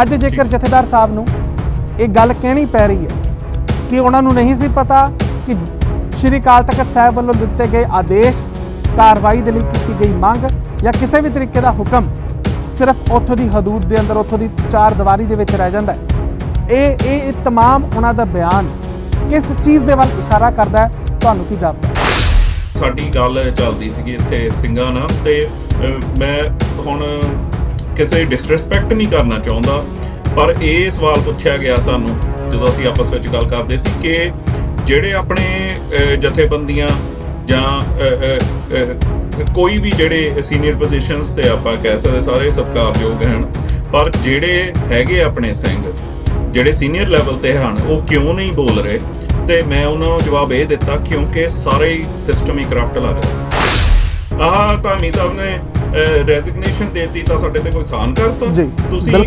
ਅੱਜ ਜੇਕਰ ਜਥੇਦਾਰ ਸਾਹਿਬ ਨੂੰ ਇਹ ਗੱਲ ਕਹਿਣੀ ਪੈ ਰਹੀ ਹੈ ਕਿ ਉਹਨਾਂ ਨੂੰ ਨਹੀਂ ਸੀ ਪਤਾ ਕਿ ਸ਼੍ਰੀ ਕਾਲ ਤਖਤ ਸਾਹਿਬ ਵੱਲੋਂ ਦਿੱਤੇ ਗਏ ਆਦੇਸ਼ ਕਾਰਵਾਈ ਦੇ ਲਈ ਕੀਤੀ ਗਈ ਮੰਗ ਜਾਂ ਕਿਸੇ ਵੀ ਤਰੀਕੇ ਦਾ ਹੁਕਮ ਸਿਰਫ ਉੱਥੋਂ ਦੀ ਹਦੂਦ ਦੇ ਅੰਦਰ ਉੱਥੋਂ ਦੀ ਚਾਰ ਦੀਵਾਰੀ ਦੇ ਵਿੱਚ ਰਹਿ ਜਾਂਦਾ ਹੈ। ਇਹ ਇਹ ਤਮਾਮ ਉਹਨਾਂ ਦਾ ਬਿਆਨ ਕਿਸ ਚੀਜ਼ ਦੇ ਵੱਲ ਇਸ਼ਾਰਾ ਕਰਦਾ ਤੁਹਾਨੂੰ ਕੀ ਜਾਪਦਾ ਸਾਡੀ ਗੱਲ ਚੱਲਦੀ ਸੀਗੀ ਇੱਥੇ ਸਿੰਘਾਂ ਨਾਲ ਤੇ ਮੈਂ ਹੁਣ ਕਿਸੇ ਡਿਸਰੈਸਪੈਕਟ ਨਹੀਂ ਕਰਨਾ ਚਾਹੁੰਦਾ। ਪਰ ਇਹ ਸਵਾਲ ਪੁੱਛਿਆ ਗਿਆ ਸਾਨੂੰ, ਜਦੋਂ ਅਸੀਂ ਆਪਸ ਵਿੱਚ ਗੱਲ ਕਰਦੇ ਸੀ ਕਿ ਜਿਹੜੇ ਆਪਣੇ ਜਥੇਬੰਦੀਆਂ ਜਾਂ ਕੋਈ ਵੀ ਜਿਹੜੇ ਸੀਨੀਅਰ ਪੋਜੀਸ਼ਨਸ ਤੇ ਆਪਾਂ ਕਹਿ ਸਕਦੇ ਸਾਰੇ ਸਤਿਕਾਰਯੋਗ ਹਨ, ਪਰ ਜਿਹੜੇ ਹੈਗੇ ਆਪਣੇ ਸਿੰਘ, ਜਿਹੜੇ ਸੀਨੀਅਰ ਲੈਵਲ ਤੇ ਹਨ, ਉਹ ਕਿਉਂ ਨਹੀਂ ਬੋਲ ਰਹੇ? ਤੇ ਮੈਂ ਉਹਨਾਂ ਨੂੰ ਜਵਾਬ ਇਹ ਦਿੱਤਾ, ਕਿਉਂਕਿ ਸਾਰੇ ਹੀ ਸਿਸਟਮ ਹੀ ਕਰਪਟ ਲੱਗ ਰਿਹਾ। ਆਹ ਧਾਮੀ ਸਾਹਿਬ ਨੇ ਰੈਜ਼ਿਗਨੇਸ਼ਨ ਦੇਤੀ ਤਾਂ ਸਾਡੇ ਤੇ ਕੋਈ ਸਾਨ ਕਰਤਾ? ਤੁਸੀਂ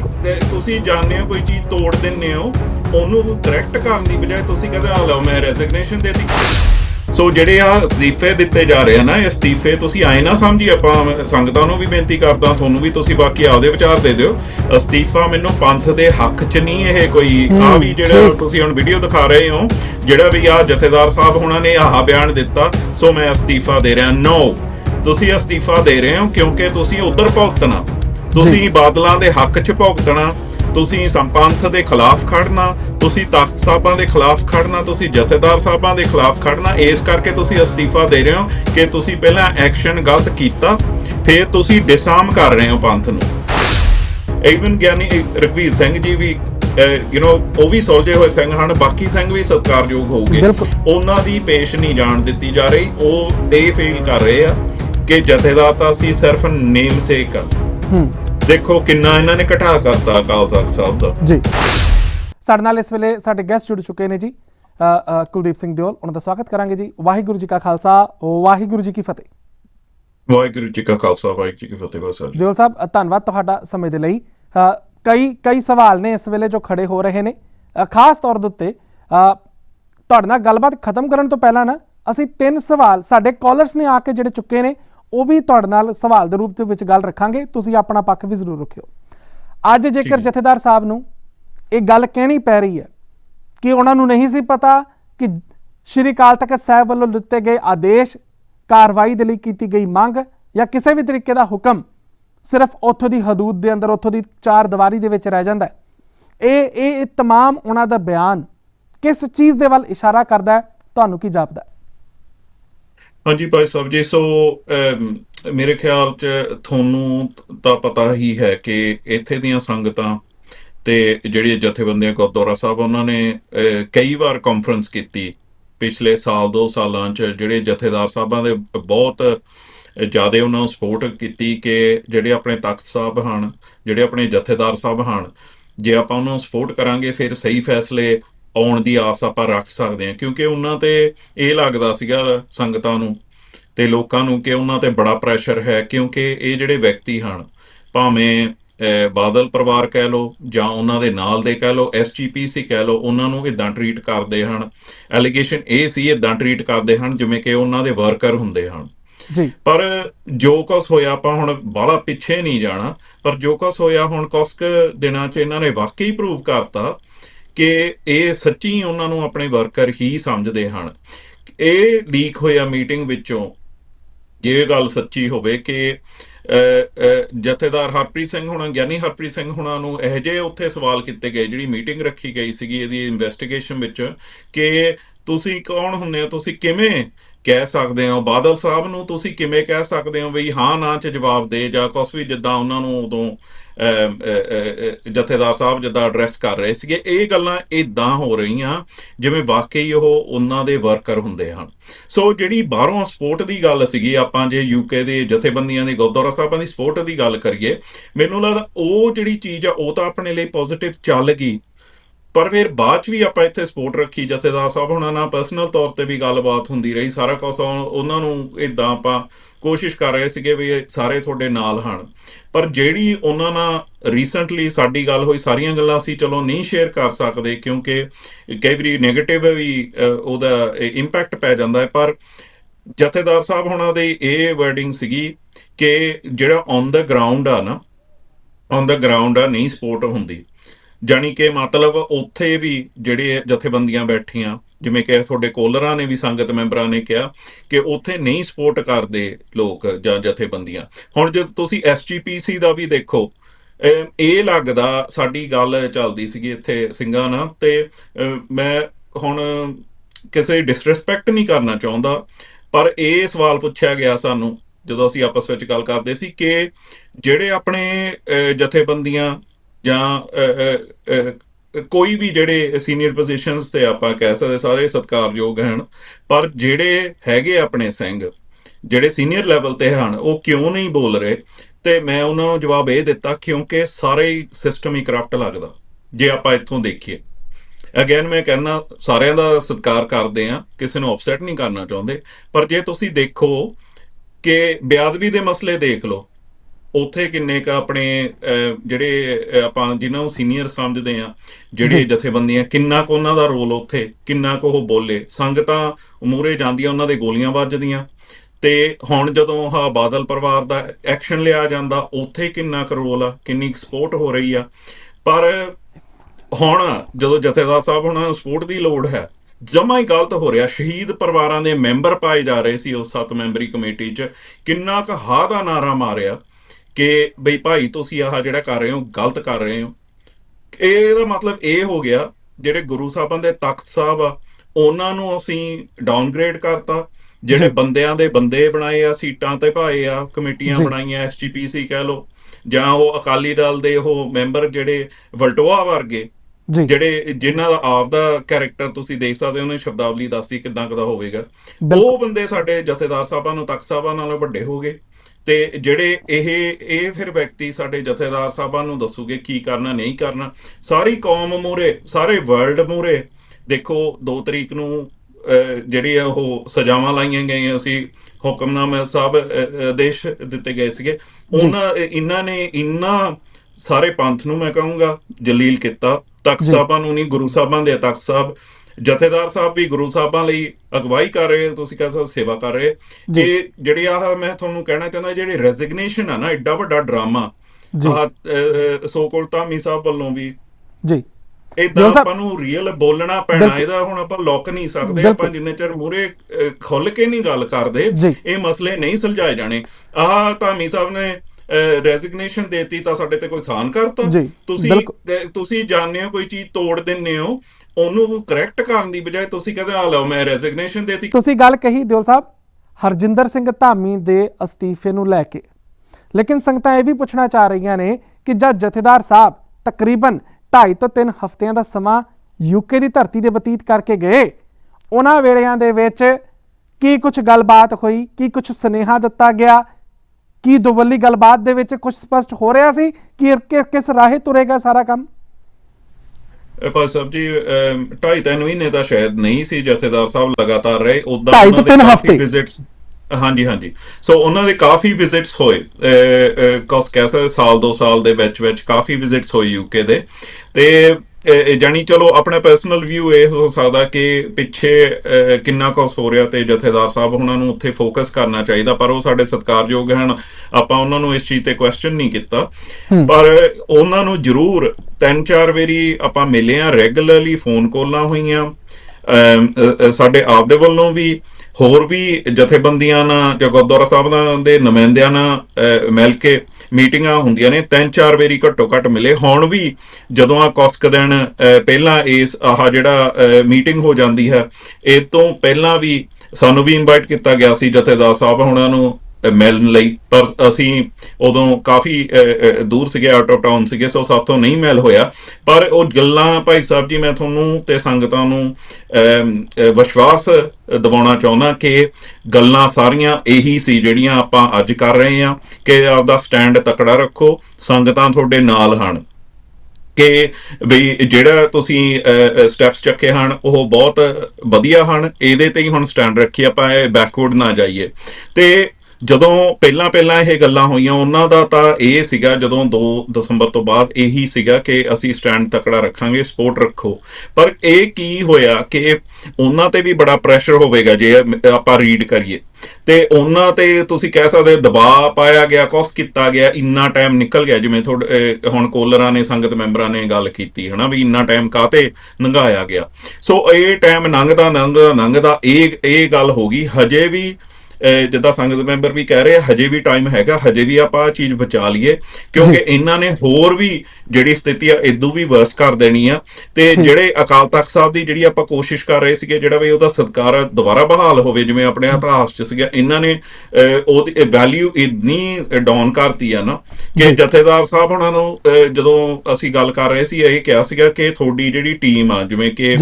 ਤੁਸੀਂ ਜਾਣਦੇ ਹੋ ਕੋਈ ਚੀਜ਼ ਤੋੜ ਦਿੰਦੇ ਹੋ ਉਹਨੂੰ ਕਰੈਕਟ ਕਰਨ ਦੀ ਬਜਾਏ ਤੁਸੀਂ ਕਹਿੰਦੇ ਆ ਲਓ ਮੈਂ ਰੈਜ਼ਿਗਨੇਸ਼ਨ ਦੇਤੀ। ਸੋ ਜਿਹੜੇ ਆ ਅਸਤੀਫੇ ਦਿੱਤੇ ਜਾ ਰਹੇ ਆ ਨਾ ਇਹ ਅਸਤੀਫੇ ਤੁਸੀਂ ਆਏ ਨਾ ਸਮਝੀ ਆਪਾਂ ਸੰਗਤਾਂ ਨੂੰ ਵੀ ਬੇਨਤੀ ਕਰਦਾ ਤੁਹਾਨੂੰ ਵੀ ਤੁਸੀਂ ਬਾਕੀ ਆਪਦੇ ਵਿਚਾਰ ਦੇ ਦਿਓ। ਅਸਤੀਫਾ ਮੈਨੂੰ ਪੰਥ ਦੇ ਹੱਕ 'ਚ ਨਹੀਂ ਇਹ ਕੋਈ ਆ ਵੀ ਜਿਹੜਾ। ਤੁਸੀਂ ਹੁਣ ਵੀਡੀਓ ਦਿਖਾ ਰਹੇ ਹੋ ਜਿਹੜਾ ਵੀ ਆ ਜਥੇਦਾਰ ਸਾਹਿਬ ਹੁਣਾਂ ਨੇ ਆਹ ਬਿਆਨ ਦਿੱਤਾ ਸੋ ਮੈਂ ਅਸਤੀਫਾ ਦੇ ਰਿਹਾ ਨੋ ਤੁਸੀਂ ਅਸਤੀਫਾ ਦੇ ਰਹੇ ਹੋ ਕਿਉਂਕਿ ਤੁਸੀਂ ਉਧਰ ਭੁਗਤਣਾ। ਤੁਸੀਂ ਬਾਦਲਾਂ ਦੇ ਹੱਕ 'ਚ ਭੁਗਤਣਾ ਤੁਸੀਂ ਸੰਪੰਥ ਦੇ ਖਿਲਾਫ ਖੜਨਾ ਤੁਸੀਂ ਤਖਤ ਸਾਹਿਬਾਂ ਦੇ ਖਿਲਾਫ ਖੜਨਾ ਤੁਸੀਂ ਜਥੇਦਾਰ ਸਾਹਿਬਾਂ ਦੇ ਖਿਲਾਫ ਖੜਨਾ ਇਸ ਕਰਕੇ ਤੁਸੀਂ ਅਸਤੀਫਾ ਦੇ ਰਹੇ ਹੋ ਕਿ ਤੁਸੀਂ ਪਹਿਲਾਂ ਐਕਸ਼ਨ ਗਲਤ ਕੀਤਾ ਫਿਰ ਤੁਸੀਂ ਡਿਸਾਮ ਕਰ ਰਹੇ ਹੋ ਪੰਥ ਨੂੰ। Even Giani Raghbir Singh ji we you know ਉਹ ਵੀ ਸੋਲਜੇ ਹੋਏ ਸਿੰਘ ਹਨ ਬਾਕੀ ਸਿੰਘ ਵੀ ਸਤਿਕਾਰਯੋਗ ਹੋਊਗੇ। ਉਹਨਾਂ ਦੀ ਪੇਸ਼ ਨਹੀਂ ਜਾਣ ਦਿੱਤੀ ਜਾ ਰਹੀ ਉਹ ਇਹ ਫੀਲ ਕਰ ਰਹੇ ਆ। ਕਿ ਜਥੇਦਾਰ ਤਾਂ ਅਸੀਂ ਸਿਰਫ ਨੇਮ ਸੇਕ ਆ। ਹੂੰ। ਦੇਖੋ ਕਿੰਨਾ ਇਹਨਾਂ ਨੇ ਘਟਾ ਕਰਤਾ ਅਕਾਲ ਤਖਤ ਸਾਹਿਬ ਦਾ। ਜੀ। ਸਾਡੇ ਨਾਲ ਇਸ ਵੇਲੇ ਸਾਡੇ ਗੈਸਟ ਜੁੜ ਚੁੱਕੇ ਨੇ ਜੀ। ਕੁਲਦੀਪ ਸਿੰਘ ਦਿਓਲ ਉਹਨਾਂ ਦਾ ਸਵਾਗਤ ਕਰਾਂਗੇ ਜੀ। ਵਾਹਿਗੁਰੂ ਜੀ ਕਾ ਖਾਲਸਾ ਵਾਹਿਗੁਰੂ ਜੀ ਕੀ ਫਤਿਹ। ਵਾਹਿਗੁਰੂ ਜੀ ਕਾ ਖਾਲਸਾ ਵਾਹਿਗੁਰੂ ਜੀ ਕੀ ਫਤਿਹ ਬਸਾ ਜੀ। ਦਿਓਲ ਸਾਹਿਬ ਧੰਨਵਾਦ ਤੁਹਾਡਾ ਸਮੇਂ ਦੇ ਲਈ। ਕਈ ਕਈ ਸਵਾਲ ਨੇ ਇਸ ਵੇਲੇ ਜੋ ਖੜੇ ਹੋ ਰਹੇ ਨੇ। ਖਾਸ ਤੌਰ ਦੇ ਉੱਤੇ ਤੁਹਾਡੇ ਨਾਲ ਗੱਲਬਾਤ ਖਤਮ ਕਰਨ ਤੋਂ ਪਹਿਲਾਂ ਨਾ ਅਸੀਂ ਤਿੰਨ ਸਵਾਲ ਸਾਡੇ ਕਾਲਰਸ ਨੇ ਆ ਕੇ ਜਿਹੜੇ ਚੁੱਕੇ ਨੇ ਉਹ ਵੀ ਤੁਹਾਡੇ ਨਾਲ ਸਵਾਲ ਦੇ ਰੂਪ ਦੇ ਵਿੱਚ ਗੱਲ ਰੱਖਾਂਗੇ ਤੁਸੀਂ ਆਪਣਾ ਪੱਖ ਵੀ ਜ਼ਰੂਰ ਰੱਖਿਓ। ਅੱਜ ਜੇਕਰ ਜਥੇਦਾਰ ਸਾਹਿਬ ਨੂੰ ਇਹ ਗੱਲ ਕਹਿਣੀ ਪੈ ਰਹੀ ਹੈ ਕਿ ਉਹਨਾਂ ਨੂੰ ਨਹੀਂ ਸੀ ਪਤਾ ਕਿ ਸ਼੍ਰੀ ਅਕਾਲ ਤਖਤ ਸਾਹਿਬ ਵੱਲੋਂ ਦਿੱਤੇ ਗਏ ਆਦੇਸ਼ ਕਾਰਵਾਈ ਦੇ ਲਈ ਕੀਤੀ ਗਈ ਮੰਗ ਜਾਂ ਕਿਸੇ ਵੀ ਤਰੀਕੇ ਦਾ ਹੁਕਮ ਸਿਰਫ ਉੱਥੋਂ ਦੀ ਹਦੂਦ ਦੇ ਅੰਦਰ ਉੱਥੋਂ ਦੀ ਚਾਰ ਦੀਵਾਰੀ ਦੇ ਵਿੱਚ ਰਹਿ ਜਾਂਦਾ ਇਹ ਇਹ ਇਹ ਤਮਾਮ ਉਹਨਾਂ ਦਾ ਬਿਆਨ ਕਿਸ ਚੀਜ਼ ਦੇ ਵੱਲ ਇਸ਼ਾਰਾ ਕਰਦਾ ਹੈ ਤੁਹਾਨੂੰ ਕੀ ਜਾਪਦਾ ਹਾਂਜੀ ਭਾਈ ਸਾਹਿਬ, ਜੀ ਸੋ ਮੇਰੇ ਖਿਆਲ ਚ ਤੁਹਾਨੂੰ ਤਾਂ ਪਤਾ ਹੀ ਹੈ ਕਿ ਇੱਥੇ ਦੀਆਂ ਸੰਗਤਾਂ ਤੇ ਜਿਹੜੀ ਜਥੇਬੰਦੀਆਂ ਗੁਰਦੁਆਰਾ ਸਾਹਿਬ, ਉਹਨਾਂ ਨੇ ਕਈ ਵਾਰ ਕਾਨਫਰੰਸ ਕੀਤੀ। ਪਿਛਲੇ ਸਾਲ, ਦੋ ਸਾਲਾਂ ਚ ਜਿਹੜੇ ਜਥੇਦਾਰ ਸਾਹਿਬਾਂ ਦੇ ਬਹੁਤ ਜ਼ਿਆਦਾ ਉਹਨਾਂ ਨੂੰ ਸਪੋਰਟ ਕੀਤੀ ਕਿ ਜਿਹੜੇ ਆਪਣੇ ਤਖਤ ਸਾਹਿਬ ਹਨ, ਜਿਹੜੇ ਆਪਣੇ ਜਥੇਦਾਰ ਸਾਹਿਬ ਹਨ, ਜੇ ਆਪਾਂ ਉਹਨਾਂ ਨੂੰ ਸਪੋਰਟ ਕਰਾਂਗੇ, ਫਿਰ ਸਹੀ ਫੈਸਲੇ ਆਉਣ ਦੀ ਆਸ ਆਪਾਂ ਰੱਖ ਸਕਦੇ ਹਾਂ ਕਿਉਂਕਿ ਉਹਨਾਂ ਤੇ ਇਹ ਲੱਗਦਾ ਸੀਗਾ ਸੰਗਤਾਂ ਨੂੰ ਤੇ ਲੋਕਾਂ ਨੂੰ ਕਿ ਉਹਨਾਂ ਤੇ ਬੜਾ ਪ੍ਰੈਸ਼ਰ ਹੈ ਕਿਉਂਕਿ ਇਹ ਜਿਹੜੇ ਵਿਅਕਤੀ ਹਨ ਭਾਵੇਂ ਬਾਦਲ ਪਰਿਵਾਰ ਕਹਿ ਲਓ ਜਾਂ ਉਹਨਾਂ ਦੇ ਨਾਲ ਦੇ ਕਹਿ ਲਓ ਐਸਜੀਪੀਸੀ ਕਹਿ ਲਓ ਉਹਨਾਂ ਨੂੰ ਇਦਾਂ ਟਰੀਟ ਕਰਦੇ ਹਨ। ਐਲੀਗੇਸ਼ਨ ਇਹ ਸੀ ਇਦਾਂ ਟਰੀਟ ਕਰਦੇ ਹਨ ਜਿਵੇਂ ਕਿ ਉਹਨਾਂ ਦੇ ਵਰਕਰ ਹੁੰਦੇ ਹਨ। ਜੀ। ਪਰ ਜੋ ਕੁਛ ਹੋਇਆ ਆਪਾਂ ਹੁਣ ਬਾਹਲਾ ਪਿੱਛੇ ਨਹੀਂ ਜਾਣਾ ਪਰ ਜੋ ਕੁਛ ਹੋਇਆ ਹੁਣ ਕੁਛ ਕੁ ਦਿਨਾਂ 'ਚ ਇਹਨਾਂ ਨੇ ਵਾਕਈ ਪ੍ਰੂਵ ਕਰਤਾ ਕਿ ਇਹ ਸੱਚੀ ਉਹਨਾਂ ਨੂੰ ਆਪਣੇ ਵਰਕਰ ਹੀ ਸਮਝਦੇ ਹਨ। ਇਹ ਲੀਕ ਹੋਇਆ ਮੀਟਿੰਗ ਵਿੱਚੋਂ, ਜੇ ਇਹ ਗੱਲ ਸੱਚੀ ਹੋਵੇ ਕਿ ਜਥੇਦਾਰ ਹਰਪ੍ਰੀਤ ਸਿੰਘ ਹੁਣਾਂ, ਗਿਆਨੀ ਹਰਪ੍ਰੀਤ ਸਿੰਘ ਹੁਣਾਂ ਨੂੰ ਇਹ ਜੇ ਉੱਥੇ ਸਵਾਲ ਕੀਤੇ ਗਏ, ਜਿਹੜੀ ਮੀਟਿੰਗ ਰੱਖੀ ਗਈ ਸੀਗੀ ਇਹਦੀ ਇਨਵੈਸਟੀਗੇਸ਼ਨ ਵਿੱਚ ਕਿ ਤੁਸੀਂ ਕੌਣ ਹੁੰਦੇ ਹੋ, ਤੁਸੀਂ ਕਿਵੇਂ ਕਹਿ ਸਕਦੇ ਹੋ? ਬਾਦਲ ਸਾਹਿਬ ਨੂੰ ਤੁਸੀਂ ਕਿਵੇਂ ਕਹਿ ਸਕਦੇ ਹੋ ਵੀ ਹਾਂ, ਨਾ ਚ ਜਵਾਬ ਦੇ, ਜਾਂ ਕੁਛ ਵੀ ਜਿੱਦਾਂ ਉਹਨਾਂ ਨੂੰ ਉਦੋਂ ਜਥੇਦਾਰ ਸਾਹਿਬ, ਜਿੱਦਾਂ ਐਡਰੈਸ ਕਰ ਰਹੇ ਸੀਗੇ, ਇਹ ਗੱਲਾਂ ਇਦਾਂ ਹੋ ਰਹੀਆਂ ਜਿਵੇਂ ਵਾਕਈ ਉਹ ਉਹਨਾਂ ਦੇ ਵਰਕਰ ਹੁੰਦੇ ਹਨ। ਸੋ ਜਿਹੜੀ ਬਾਹਰੋਂ ਸਪੋਰਟ ਦੀ ਗੱਲ ਸੀਗੀ, ਆਪਾਂ ਜੇ ਯੂਕੇ ਦੇ ਜਥੇਬੰਦੀਆਂ ਦੇ, ਗੁਰਦੁਆਰਾ ਸਾਹਿਬਾਂ ਦੀ ਸਪੋਰਟ ਦੀ ਗੱਲ ਕਰੀਏ, ਮੈਨੂੰ ਲੱਗਦਾ ਉਹ ਜਿਹੜੀ ਚੀਜ਼ ਆ, ਉਹ ਤਾਂ ਆਪਣੇ ਲਈ ਪੋਜ਼ਿਟਿਵ ਚੱਲ ਗਈ। ਪਰ ਫਿਰ ਬਾਅਦ ਚ ਵੀ ਆਪਾਂ ਇੱਥੇ ਸਪੋਰਟ ਰੱਖੀ, ਜਥੇਦਾਰ ਸਾਹਿਬ ਹੁਣਾਂ ਨਾਲ ਪਰਸਨਲ ਤੌਰ ਤੇ ਵੀ ਗੱਲਬਾਤ ਹੁੰਦੀ ਰਹੀ, ਸਾਰਾ ਕੁਝ ਉਹਨਾਂ ਨੂੰ ਇਦਾਂ ਆਪਾਂ ਕੋਸ਼ਿਸ਼ ਕਰ ਰਹੇ ਸੀਗੇ ਵੀ ਇਹ ਸਾਰੇ ਤੁਹਾਡੇ ਨਾਲ ਹਨ। ਪਰ ਜਿਹੜੀ ਉਹਨਾਂ ਨਾਲ ਰੀਸੈਂਟਲੀ ਸਾਡੀ ਗੱਲ ਹੋਈ, ਸਾਰੀਆਂ ਗੱਲਾਂ ਅਸੀਂ ਚਲੋ ਨਹੀਂ ਸ਼ੇਅਰ ਕਰ ਸਕਦੇ ਕਿਉਂਕਿ ਕਈ ਵਾਰੀ 네ਗੇਟਿਵ ਵੀ ਉਹਦਾ ਇੰਪੈਕਟ ਪੈ ਜਾਂਦਾ ਹੈ। ਪਰ ਜਥੇਦਾਰ ਸਾਹਿਬ ਹੁਣਾਂ ਦੀ ਇਹ ਵਰਡਿੰਗ ਸੀਗੀ ਕਿ ਜਿਹੜਾ ਔਨ ਦਾ ਗਰਾਊਂਡ ਆ ਨਾ ਔਨ ਦਾ ਗਰਾਊਂਡ ਆ, ਨਹੀਂ ਸਪੋਰਟ ਹੁੰਦੀ। ਜਾਣੀ ਕਿ ਮਤਲਬ ਉੱਥੇ ਵੀ ਜਿਹੜੇ ਜਥੇਬੰਦੀਆਂ ਬੈਠੀਆਂ, ਜਿਵੇਂ ਕਿ ਤੁਹਾਡੇ ਕੋਲਰਾਂ ਨੇ ਵੀ ਸੰਗਤ ਮੈਂਬਰਾਂ ਨੇ ਕਿਹਾ ਕਿ ਉੱਥੇ ਨਹੀਂ ਸਪੋਰਟ ਕਰਦੇ ਲੋਕ ਜਾਂ ਜਥੇਬੰਦੀਆਂ। ਹੁਣ ਜੇ ਤੁਸੀਂ ਐਸਜੀਪੀਸੀ ਦਾ ਵੀ ਦੇਖੋ ਇਹ ਲੱਗਦਾ ਸਾਡੀ ਗੱਲ ਚੱਲਦੀ ਸੀਗੀ ਇੱਥੇ ਸਿੰਘਾਂ ਨਾਲ ਤੇ ਮੈਂ ਹੁਣ ਕਿਸੇ ਡਿਸਰੈਸਪੈਕਟ ਨਹੀਂ ਕਰਨਾ ਚਾਹੁੰਦਾ, ਪਰ ਇਹ ਸਵਾਲ ਪੁੱਛਿਆ ਗਿਆ ਸਾਨੂੰ ਜਦੋਂ ਅਸੀਂ ਆਪਸ ਵਿੱਚ ਗੱਲ ਕਰਦੇ ਸੀ ਕਿ ਜਿਹੜੇ ਆਪਣੇ ਜਥੇਬੰਦੀਆਂ ਜਾਂ ਕੋਈ ਵੀ ਜਿਹੜੇ ਸੀਨੀਅਰ ਪੋਜੀਸ਼ਨਸ ਤੇ ਆਪਾਂ ਕਹਿ ਸਕਦੇ ਸਾਰੇ ਸਤਿਕਾਰਯੋਗ ਹਨ, ਪਰ ਜਿਹੜੇ ਹੈਗੇ ਆਪਣੇ ਸਿੰਘ, ਜਿਹੜੇ ਸੀਨੀਅਰ ਲੈਵਲ ਤੇ ਹਨ, ਉਹ ਕਿਉਂ ਨਹੀਂ ਬੋਲ ਰਹੇ? ਤੇ ਮੈਂ ਉਹਨਾਂ ਨੂੰ ਜਵਾਬ ਇਹ ਦਿੱਤਾ, ਕਿਉਂਕਿ ਸਾਰੇ ਸਿਸਟਮ ਹੀ ਕਰਪਟ ਲੱਗਦਾ, ਜੇ ਆਪਾਂ ਇੱਥੋਂ ਦੇਖੀਏ। ਅਗੇਨ ਮੈਂ ਕਹਿੰਦਾ, ਸਾਰਿਆਂ ਦਾ ਸਤਿਕਾਰ ਕਰਦੇ ਆ ਕਿਸੇ ਨੂੰ ਅਪਸੈਟ ਨਹੀਂ ਕਰਨਾ ਚਾਹੁੰਦੇ, ਪਰ ਜੇ ਤੁਸੀਂ ਦੇਖੋ ਕਿ ਬਿਆਦਵੀ ਦੇ ਮਸਲੇ ਦੇਖ ਲਓ ਉੱਥੇ ਕਿੰਨੇ ਕ ਆਪਣੇ ਜਿਹੜੇ ਆਪਾਂ ਜਿਨ੍ਹਾਂ ਨੂੰ ਸੀਨੀਅਰ ਸਮਝਦੇ ਆ ਜਿਹੜੇ। ਜਥੇਬੰਦੀਆਂ ਕਿੰਨਾ ਕੁ ਉਹਨਾਂ ਦਾ ਰੋਲ ਉੱਥੇ ਕਿੰਨਾ ਕੁ ਉਹ ਬੋਲੇ। ਸੰਗਤਾਂ ਮੂਰੇ ਜਾਂਦੀਆਂ ਉਹਨਾਂ ਦੇ ਗੋਲੀਆਂ ਵੱਜਦੀਆਂ। ਤੇ ਹੁਣ ਜਦੋਂ ਆ ਬਾਦਲ ਪਰਿਵਾਰ ਦਾ ਐਕਸ਼ਨ ਲਿਆ ਜਾਂਦਾ ਉੱਥੇ ਕਿੰਨਾ ਕੁ ਰੋਲ ਆ ਕਿੰਨੀ ਸਪੋਰਟ ਹੋ ਰਹੀ ਆ। ਪਰ ਹੁਣ ਜਦੋਂ ਜਥੇਦਾਰ ਸਾਹਿਬ ਉਹਨਾਂ ਨੂੰ ਸਪੋਰਟ ਦੀ ਲੋੜ ਹੈ ਜਮਾ ਹੀ ਗਲਤ ਹੋ ਰਿਹਾ। ਸ਼ਹੀਦ ਪਰਿਵਾਰਾਂ ਦੇ ਮੈਂਬਰ ਪਾਏ ਜਾ ਰਹੇ ਸੀ ਉਸ ਸੱਤ ਮੈਂਬਰੀ ਕਮੇਟੀ 'ਚ। ਕਿੰਨਾ ਕੁ ਹਾਂ ਦਾ ਨਾਰਾ ਮਾਰਿਆ। ਕਿ ਬਈ ਭਾਈ ਤੁਸੀਂ ਆਹ ਜਿਹੜਾ ਕਰ ਰਹੇ ਹੋ ਗਲਤ ਕਰ ਰਹੇ ਹੋ ਇਹਦਾ ਮਤਲਬ ਇਹ ਹੋ ਗਿਆ ਜਿਹੜੇ ਗੁਰੂ ਸਾਹਿਬਾਂ ਦੇ ਤਖਤ ਸਾਹਿਬ ਆ ਉਹਨਾਂ ਨੂੰ ਅਸੀਂ ਡਾਊਨਗ੍ਰੇਡ ਕਰਤਾ ਜਿਹੜੇ। ਬੰਦਿਆਂ ਦੇ ਬੰਦੇ ਬਣਾਏ ਆ ਸੀਟਾਂ ਤੇ ਪਾਏ ਆ ਕਮੇਟੀਆਂ। ਬਣਾਈਆਂ ਐਸਜੀਪੀਸੀ ਕਹਿ ਲਓ ਜਾਂ ਉਹ ਅਕਾਲੀ ਦਲ ਦੇ ਉਹ ਮੈਂਬਰ ਜਿਹੜੇ ਵਲਟੋਆ ਵਰਗੇ ਜਿਹੜੇ ਜਿਨ੍ਹਾਂ ਦਾ ਆਪ ਦਾ ਕੈਰੈਕਟਰ ਤੁਸੀਂ ਦੇਖ ਸਕਦੇ ਹੋ ਉਹਨੇ ਸ਼ਬਦਾਵਲੀ ਦੱਸੀ ਕਿਦਾਂ ਕਦਾ ਹੋਵੇਗਾ। ਉਹ ਬੰਦੇ ਸਾਡੇ ਜਥੇਦਾਰ ਸਾਹਿਬਾਂ ਨੂੰ ਤਖਤ ਸਾਹਿਬਾਂ ਨਾਲੋਂ ਵੱਡੇ ਹੋ ਗਏ ਤੇ ਜਿਹੜੇ ਇਹ ਇਹ ਫਿਰ ਵਿਅਕਤੀ ਸਾਡੇ ਜਥੇਦਾਰ ਸਾਹਿਬਾਂ ਨੂੰ ਦੱਸੂਗੇ ਕੀ ਕਰਨਾ ਨਹੀਂ ਕਰਨਾ। ਸਾਰੀ ਕੌਮ ਮੂਰੇ ਸਾਰੇ ਵਰਲਡ ਮੂਰੇ ਦੇਖੋ 2 ਤਰੀਕ ਨੂੰ ਜਿਹੜੀ ਉਹ ਸਜ਼ਾਵਾਂ ਲਾਈਆਂ ਗਈਆਂ ਸੀ ਹੁਕਮਨਾਮੇ ਸਾਹਿਬ ਆਦੇਸ਼ ਦਿੱਤੇ ਗਏ ਸੀਗੇ। ਉਹਨਾਂ ਇਹਨਾਂ ਨੇ ਇੰਨਾ ਸਾਰੇ ਪੰਥ ਨੂੰ ਮੈਂ ਕਹੂੰਗਾ ਜਲੀਲ ਕੀਤਾ। ਤਖਤ। ਸਾਹਿਬਾਂ ਨੂੰ ਨਹੀਂ ਗੁਰੂ ਸਾਹਿਬਾਂ ਦੇ ਤਖਤ ਸਾਹਿਬ। ਜਥੇਦਾਰ ਸਾਹਿਬ ਵੀ ਗੁਰੂ ਸਾਹਿਬਾਂ ਲਈ ਅਗਵਾਈ ਕਰ ਰਹੇ ਤੁਸੀਂ ਕਹਿ ਸਕਦੇ ਸੇਵਾ ਕਰ ਰਹੇ। ਇਹ ਜਿਹੜੀ ਆਹ ਮੈਂ ਤੁਹਾਨੂੰ ਕਹਿਣਾ ਚਾਹੁੰਦਾ ਜਿਹੜੀ ਰੈਜ਼ਿਗਨੇਸ਼ਨ ਆ ਨਾ ਐਡਾ ਵੱਡਾ ਡਰਾਮਾ ਜੀ। ਆਹ ਸੋਕੋਲ ਧਾਮੀ ਸਾਹਿਬ ਵੱਲੋਂ ਵੀ ਜੀ ਇਦਾਂ ਆਪਾਂ ਨੂੰ ਰੀਅਲ ਬੋਲਣਾ ਪੈਣਾ। ਇਹਦਾ ਹੁਣ ਆਪਾਂ ਲੁੱਕ ਨਹੀਂ ਸਕਦੇ। ਆਪਾਂ ਜਿੰਨੇ ਚਿਰ ਮੂਰੇ ਖੁੱਲ ਕੇ ਨਹੀਂ ਗੱਲ ਕਰਦੇ। ਇਹ ਮਸਲੇ ਨਹੀਂ ਸੁਲਝਾਏ ਜਾਣੇ ਆਹ ਧਾਮੀ ਸਾਹਿਬ ਨੇ ਰੈਜ਼ਿਗਨੇਸ਼ਨ ਦੇਤੀ ਤਾਂ ਸਾਡੇ ਤੇ ਕੋਈ ਸਾਨ ਕਰਤਾ ਤੁਸੀਂ ਤੁਸੀਂ ਜਾਣਦੇ ਹੋ ਕੋਈ ਚੀਜ਼ ਤੋੜ ਦਿੰਦੇ ਹੋ ਉਹਨੂੰ ਕਰੈਕਟ ਕਰਨ ਦੀ ਬਜਾਏ ਤੁਸੀਂ ਕਹਿੰਦੇ ਆ ਲਓ ਮੈਂ ਰੈਜ਼ਿਗਨੇਸ਼ਨ ਦੇਤੀ। ਤੁਸੀਂ ਗੱਲ ਕਹੀ ਦਿਓਲ ਸਾਹਿਬ, ਹਰਜਿੰਦਰ ਸਿੰਘ ਧਾਮੀ ਦੇ ਅਸਤੀਫੇ ਨੂੰ ਲੈ ਕੇ। ਲੇਕਿਨ ਸੰਗਤਾਂ ਇਹ ਵੀ ਪੁੱਛਣਾ ਚਾਹ ਰਹੀਆਂ ਨੇ ਕਿ ਜਦ ਜਥੇਦਾਰ ਸਾਹਿਬ ਤਕਰੀਬਨ 2.5 ਤੋਂ 3 ਹਫ਼ਤਿਆਂ ਦਾ ਸਮਾਂ ਯੂਕੇ ਦੀ ਧਰਤੀ ਦੇ ਬਤੀਤ ਕਰਕੇ ਗਏ, ਉਹਨਾਂ ਵੇਲਿਆਂ ਦੇ ਵਿੱਚ ਕੀ ਕੁਝ ਗੱਲਬਾਤ ਹੋਈ, ਕੀ ਕੁਝ ਸੁਨੇਹਾ ਦਿੱਤਾ ਗਿਆ, ਕੀ ਦੁਵੱਲੀ ਗੱਲਬਾਤ ਦੇ ਵਿੱਚ ਕੁਝ ਸਪਸ਼ਟ ਹੋ ਰਿਹਾ ਸੀ, ਕਿ ਕਿ- ਕਿਸ ਰਾਹੇ ਤੁਰੇਗਾ ਸਾਰਾ ਕੰਮ? ਭਾਈ ਸਾਹਿਬ ਜੀ ਢਾਈ ਤਿੰਨ ਮਹੀਨੇ ਤਾਂ ਸ਼ਾਇਦ ਨਹੀਂ ਸੀ ਜਥੇਦਾਰ ਸਾਹਿਬ ਲਗਾਤਾਰ ਰਹੇ ਉਦਾਂ ਤੋਂ ਤਿੰਨ ਹਫ਼ਤੇ। ਵਿਜ਼ਿਟਸ ਹਾਂਜੀ ਹਾਂਜੀ। ਸੋ ਉਹਨਾਂ ਦੇ ਕਾਫੀ ਵਿਜ਼ਿਟਸ ਹੋਏ। ਕਸ ਕੈਸਾ ਸਾਲ ਦੋ ਸਾਲ ਦੇ ਵਿੱਚ ਵਿੱਚ ਕਾਫੀ ਵਿਜ਼ਿਟਸ ਹੋਏ ਯੂਕੇ ਦੇ। ਤੇ ਜਾਣੀ ਚਲੋ ਆਪਣਾ ਪਰਸਨਲ ਵਿਊ ਇਹ ਹੋ ਸਕਦਾ ਕਿ ਪਿੱਛੇ ਕਿੰਨਾ ਕੁਸ ਹੋ ਰਿਹਾ ਤੇ ਜਥੇਦਾਰ ਸਾਹਿਬ ਉਹਨਾਂ ਨੂੰ ਉੱਥੇ ਫੋਕਸ ਕਰਨਾ ਚਾਹੀਦਾ ਪਰ ਉਹ ਸਾਡੇ ਸਤਿਕਾਰਯੋਗ ਹਨ ਆਪਾਂ ਉਹਨਾਂ ਨੂੰ ਇਸ ਚੀਜ਼ ਤੇ ਕੁਐਸਚਨ ਨਹੀਂ ਕੀਤਾ। ਪਰ ਉਹਨਾਂ ਨੂੰ ਜ਼ਰੂਰ ਤਿੰਨ ਚਾਰ ਵਾਰੀ ਆਪਾਂ ਮਿਲੇ ਆ ਰੈਗੂਲਰਲੀ ਫੋਨ ਕਾਲਾਂ ਹੋਈਆਂ ਸਾਡੇ ਆਪ ਦੇ ਵੱਲੋਂ ਵੀ ਹੋਰ ਵੀ ਜਥੇਬੰਦੀਆਂ ਨਾਲ ਜਾਂ ਗੁਰਦੁਆਰਾ ਸਾਹਿਬ ਦੇ ਨੁਮਾਇੰਦਿਆਂ ਨਾਲ ਮਿਲ ਕੇ ਮੀਟਿੰਗਾਂ ਹੁੰਦੀਆਂ ਨੇ ਤਿੰਨ ਚਾਰ ਵਾਰੀ ਘੱਟੋ ਘੱਟ ਮਿਲੇ। ਹੁਣ ਵੀ ਜਦੋਂ ਆ ਕੁਸਕ ਦਿਨ ਪਹਿਲਾਂ ਇਸ ਆਹ ਜਿਹੜਾ ਮੀਟਿੰਗ ਹੋ ਜਾਂਦੀ ਹੈ, ਇਹ ਤੋਂ ਪਹਿਲਾਂ ਵੀ ਸਾਨੂੰ ਵੀ ਇਨਵਾਈਟ ਕੀਤਾ ਗਿਆ ਸੀ ਜਥੇਦਾਰ ਸਾਹਿਬ ਹੁਣਾਂ ਨੂੰ। ਮਿਲਣ ਲਈ। ਪਰ ਅਸੀਂ ਉਦੋਂ ਕਾਫੀ ਦੂਰ ਸੀਗੇ ਆਊਟ ਆਫ ਟਾਊਨ ਸੀਗੇ ਸੋ ਸਾਥੋਂ ਨਹੀਂ ਮਿਲ ਹੋਇਆ। ਪਰ ਉਹ ਗੱਲਾਂ ਭਾਈ ਸਾਹਿਬ ਜੀ, ਮੈਂ ਤੁਹਾਨੂੰ ਤੇ ਸੰਗਤਾਂ ਨੂੰ ਵਿਸ਼ਵਾਸ ਦਿਵਾਉਣਾ ਚਾਹੁੰਦਾ ਕਿ ਗੱਲਾਂ ਸਾਰੀਆਂ ਇਹੀ ਸੀ ਜਿਹੜੀਆਂ ਆਪਾਂ ਅੱਜ ਕਰ ਰਹੇ ਹਾਂ ਕਿ ਆਪਦਾ ਸਟੈਂਡ ਤਕੜਾ ਰੱਖੋ, ਸੰਗਤਾਂ ਤੁਹਾਡੇ ਨਾਲ ਹਨ। ਕਿ ਵੀ ਜਿਹੜਾ ਤੁਸੀਂ ਸਟੈਪਸ ਚੱਕੇ ਹਨ, ਉਹ ਬਹੁਤ ਵਧੀਆ ਹਨ। ਇਹਦੇ ਤੇ ਹੀ ਹੁਣ ਸਟੈਂਡ ਰੱਖੀ ਆਪਾਂ, ਇਹ ਬੈਕਵਰਡ ਨਾ ਜਾਈਏ। ਤੇ ਜਦੋਂ ਪਹਿਲਾਂ ਪਹਿਲਾਂ ਇਹ ਗੱਲਾਂ ਹੋਈਆਂ, ਉਹਨਾਂ ਦਾ ਤਾਂ ਇਹ ਸੀਗਾ ਜਦੋਂ 2 ਦਸੰਬਰ ਤੋਂ ਬਾਅਦ ਇਹੀ ਸੀਗਾ ਕਿ ਅਸੀਂ ਸਟੈਂਡ ਤਕੜਾ ਰੱਖਾਂਗੇ, ਸਪੋਰਟ ਰੱਖੋ। ਪਰ ਇਹ ਕੀ ਹੋਇਆ ਕਿ ਉਹਨਾਂ ਤੇ ਵੀ ਬੜਾ ਪ੍ਰੈਸ਼ਰ ਹੋਵੇਗਾ ਜੇ ਆਪਾਂ ਰੀਡ ਕਰੀਏ। ਤੇ ਉਹਨਾਂ ਤੇ ਤੁਸੀਂ ਕਹਿ ਸਕਦੇ ਦਬਾਅ ਪਾਇਆ ਗਿਆ ਕੋਸ ਕੀਤਾ ਗਿਆ, ਇੰਨਾ ਟਾਈਮ ਨਿਕਲ ਗਿਆ, ਜਿਵੇਂ ਤੁਹਾਡੇ ਹੁਣ ਕੋਲਰਾਂ ਨੇ, ਸੰਗਤ ਮੈਂਬਰਾਂ ਨੇ ਗੱਲ ਕੀਤੀ, ਹਨਾ, ਵੀ ਇੰਨਾ ਟਾਈਮ ਕਾਤੇ ਲੰਘਾਇਆ ਗਿਆ। ਸੋ ਇਹ ਟਾਈਮ ਲੰਘਦਾ ਲੰਘਦਾ ਲੰਘਦਾ ਇਹ ਇਹ ਗੱਲ ਹੋ ਗਈ। ਹਜੇ ਵੀ ਜਿੱਦਾਂ ਸੰਗਤ ਮੈਂਬਰ ਵੀ ਕਹਿ ਰਹੇ ਹਜੇ ਵੀ ਟਾਈਮ ਹੈਗਾ ਹਜੇ ਵੀ ਆਪਾਂ ਚੀਜ਼ ਬਚਾ ਲਈਏ ਕਿਉਂਕਿ ਇਹਨਾਂ ਨੇ ਹੋਰ ਵੀ ਜਿਹੜੀ ਸਥਿਤੀ ਆ ਇਦੋਂ ਵੀ ਵਰਸ ਕਰ ਦੇਣੀ ਆ। ਤੇ ਜਿਹੜੇ ਅਕਾਲ ਤਖਤ ਸਾਹਿਬ ਦੀ ਜਿਹੜੀ ਆਪਾਂ ਕੋਸ਼ਿਸ਼ ਕਰ ਰਹੇ ਸੀਗੇ ਜਿਹੜਾ ਵੀ ਉਹਦਾ ਸਤਕਾਰ ਦੁਬਾਰਾ ਬਹਾਲ ਹੋਵੇ ਜਿਵੇਂ ਆਪਣੇ ਇਤਿਹਾਸ 'ਚ ਸੀਗਾ ਇਹਨਾਂ ਨੇ ਉਹਦੀ ਵੈਲਿਊ ਇੰਨੀ ਡਾਊਨ ਕਰਤੀ ਆ ਨਾ ਕਿ ਜਥੇਦਾਰ ਸਾਹਿਬ ਉਹਨਾਂ ਨੂੰ ਜਦੋਂ ਅਸੀਂ ਗੱਲ ਕਰ ਰਹੇ ਸੀ ਇਹ ਕਿਹਾ ਸੀਗਾ ਕਿ ਤੁਹਾਡੀ ਜਿਹੜੀ ਟੀਮ ਆ ਜਿਵੇਂ ਕਿ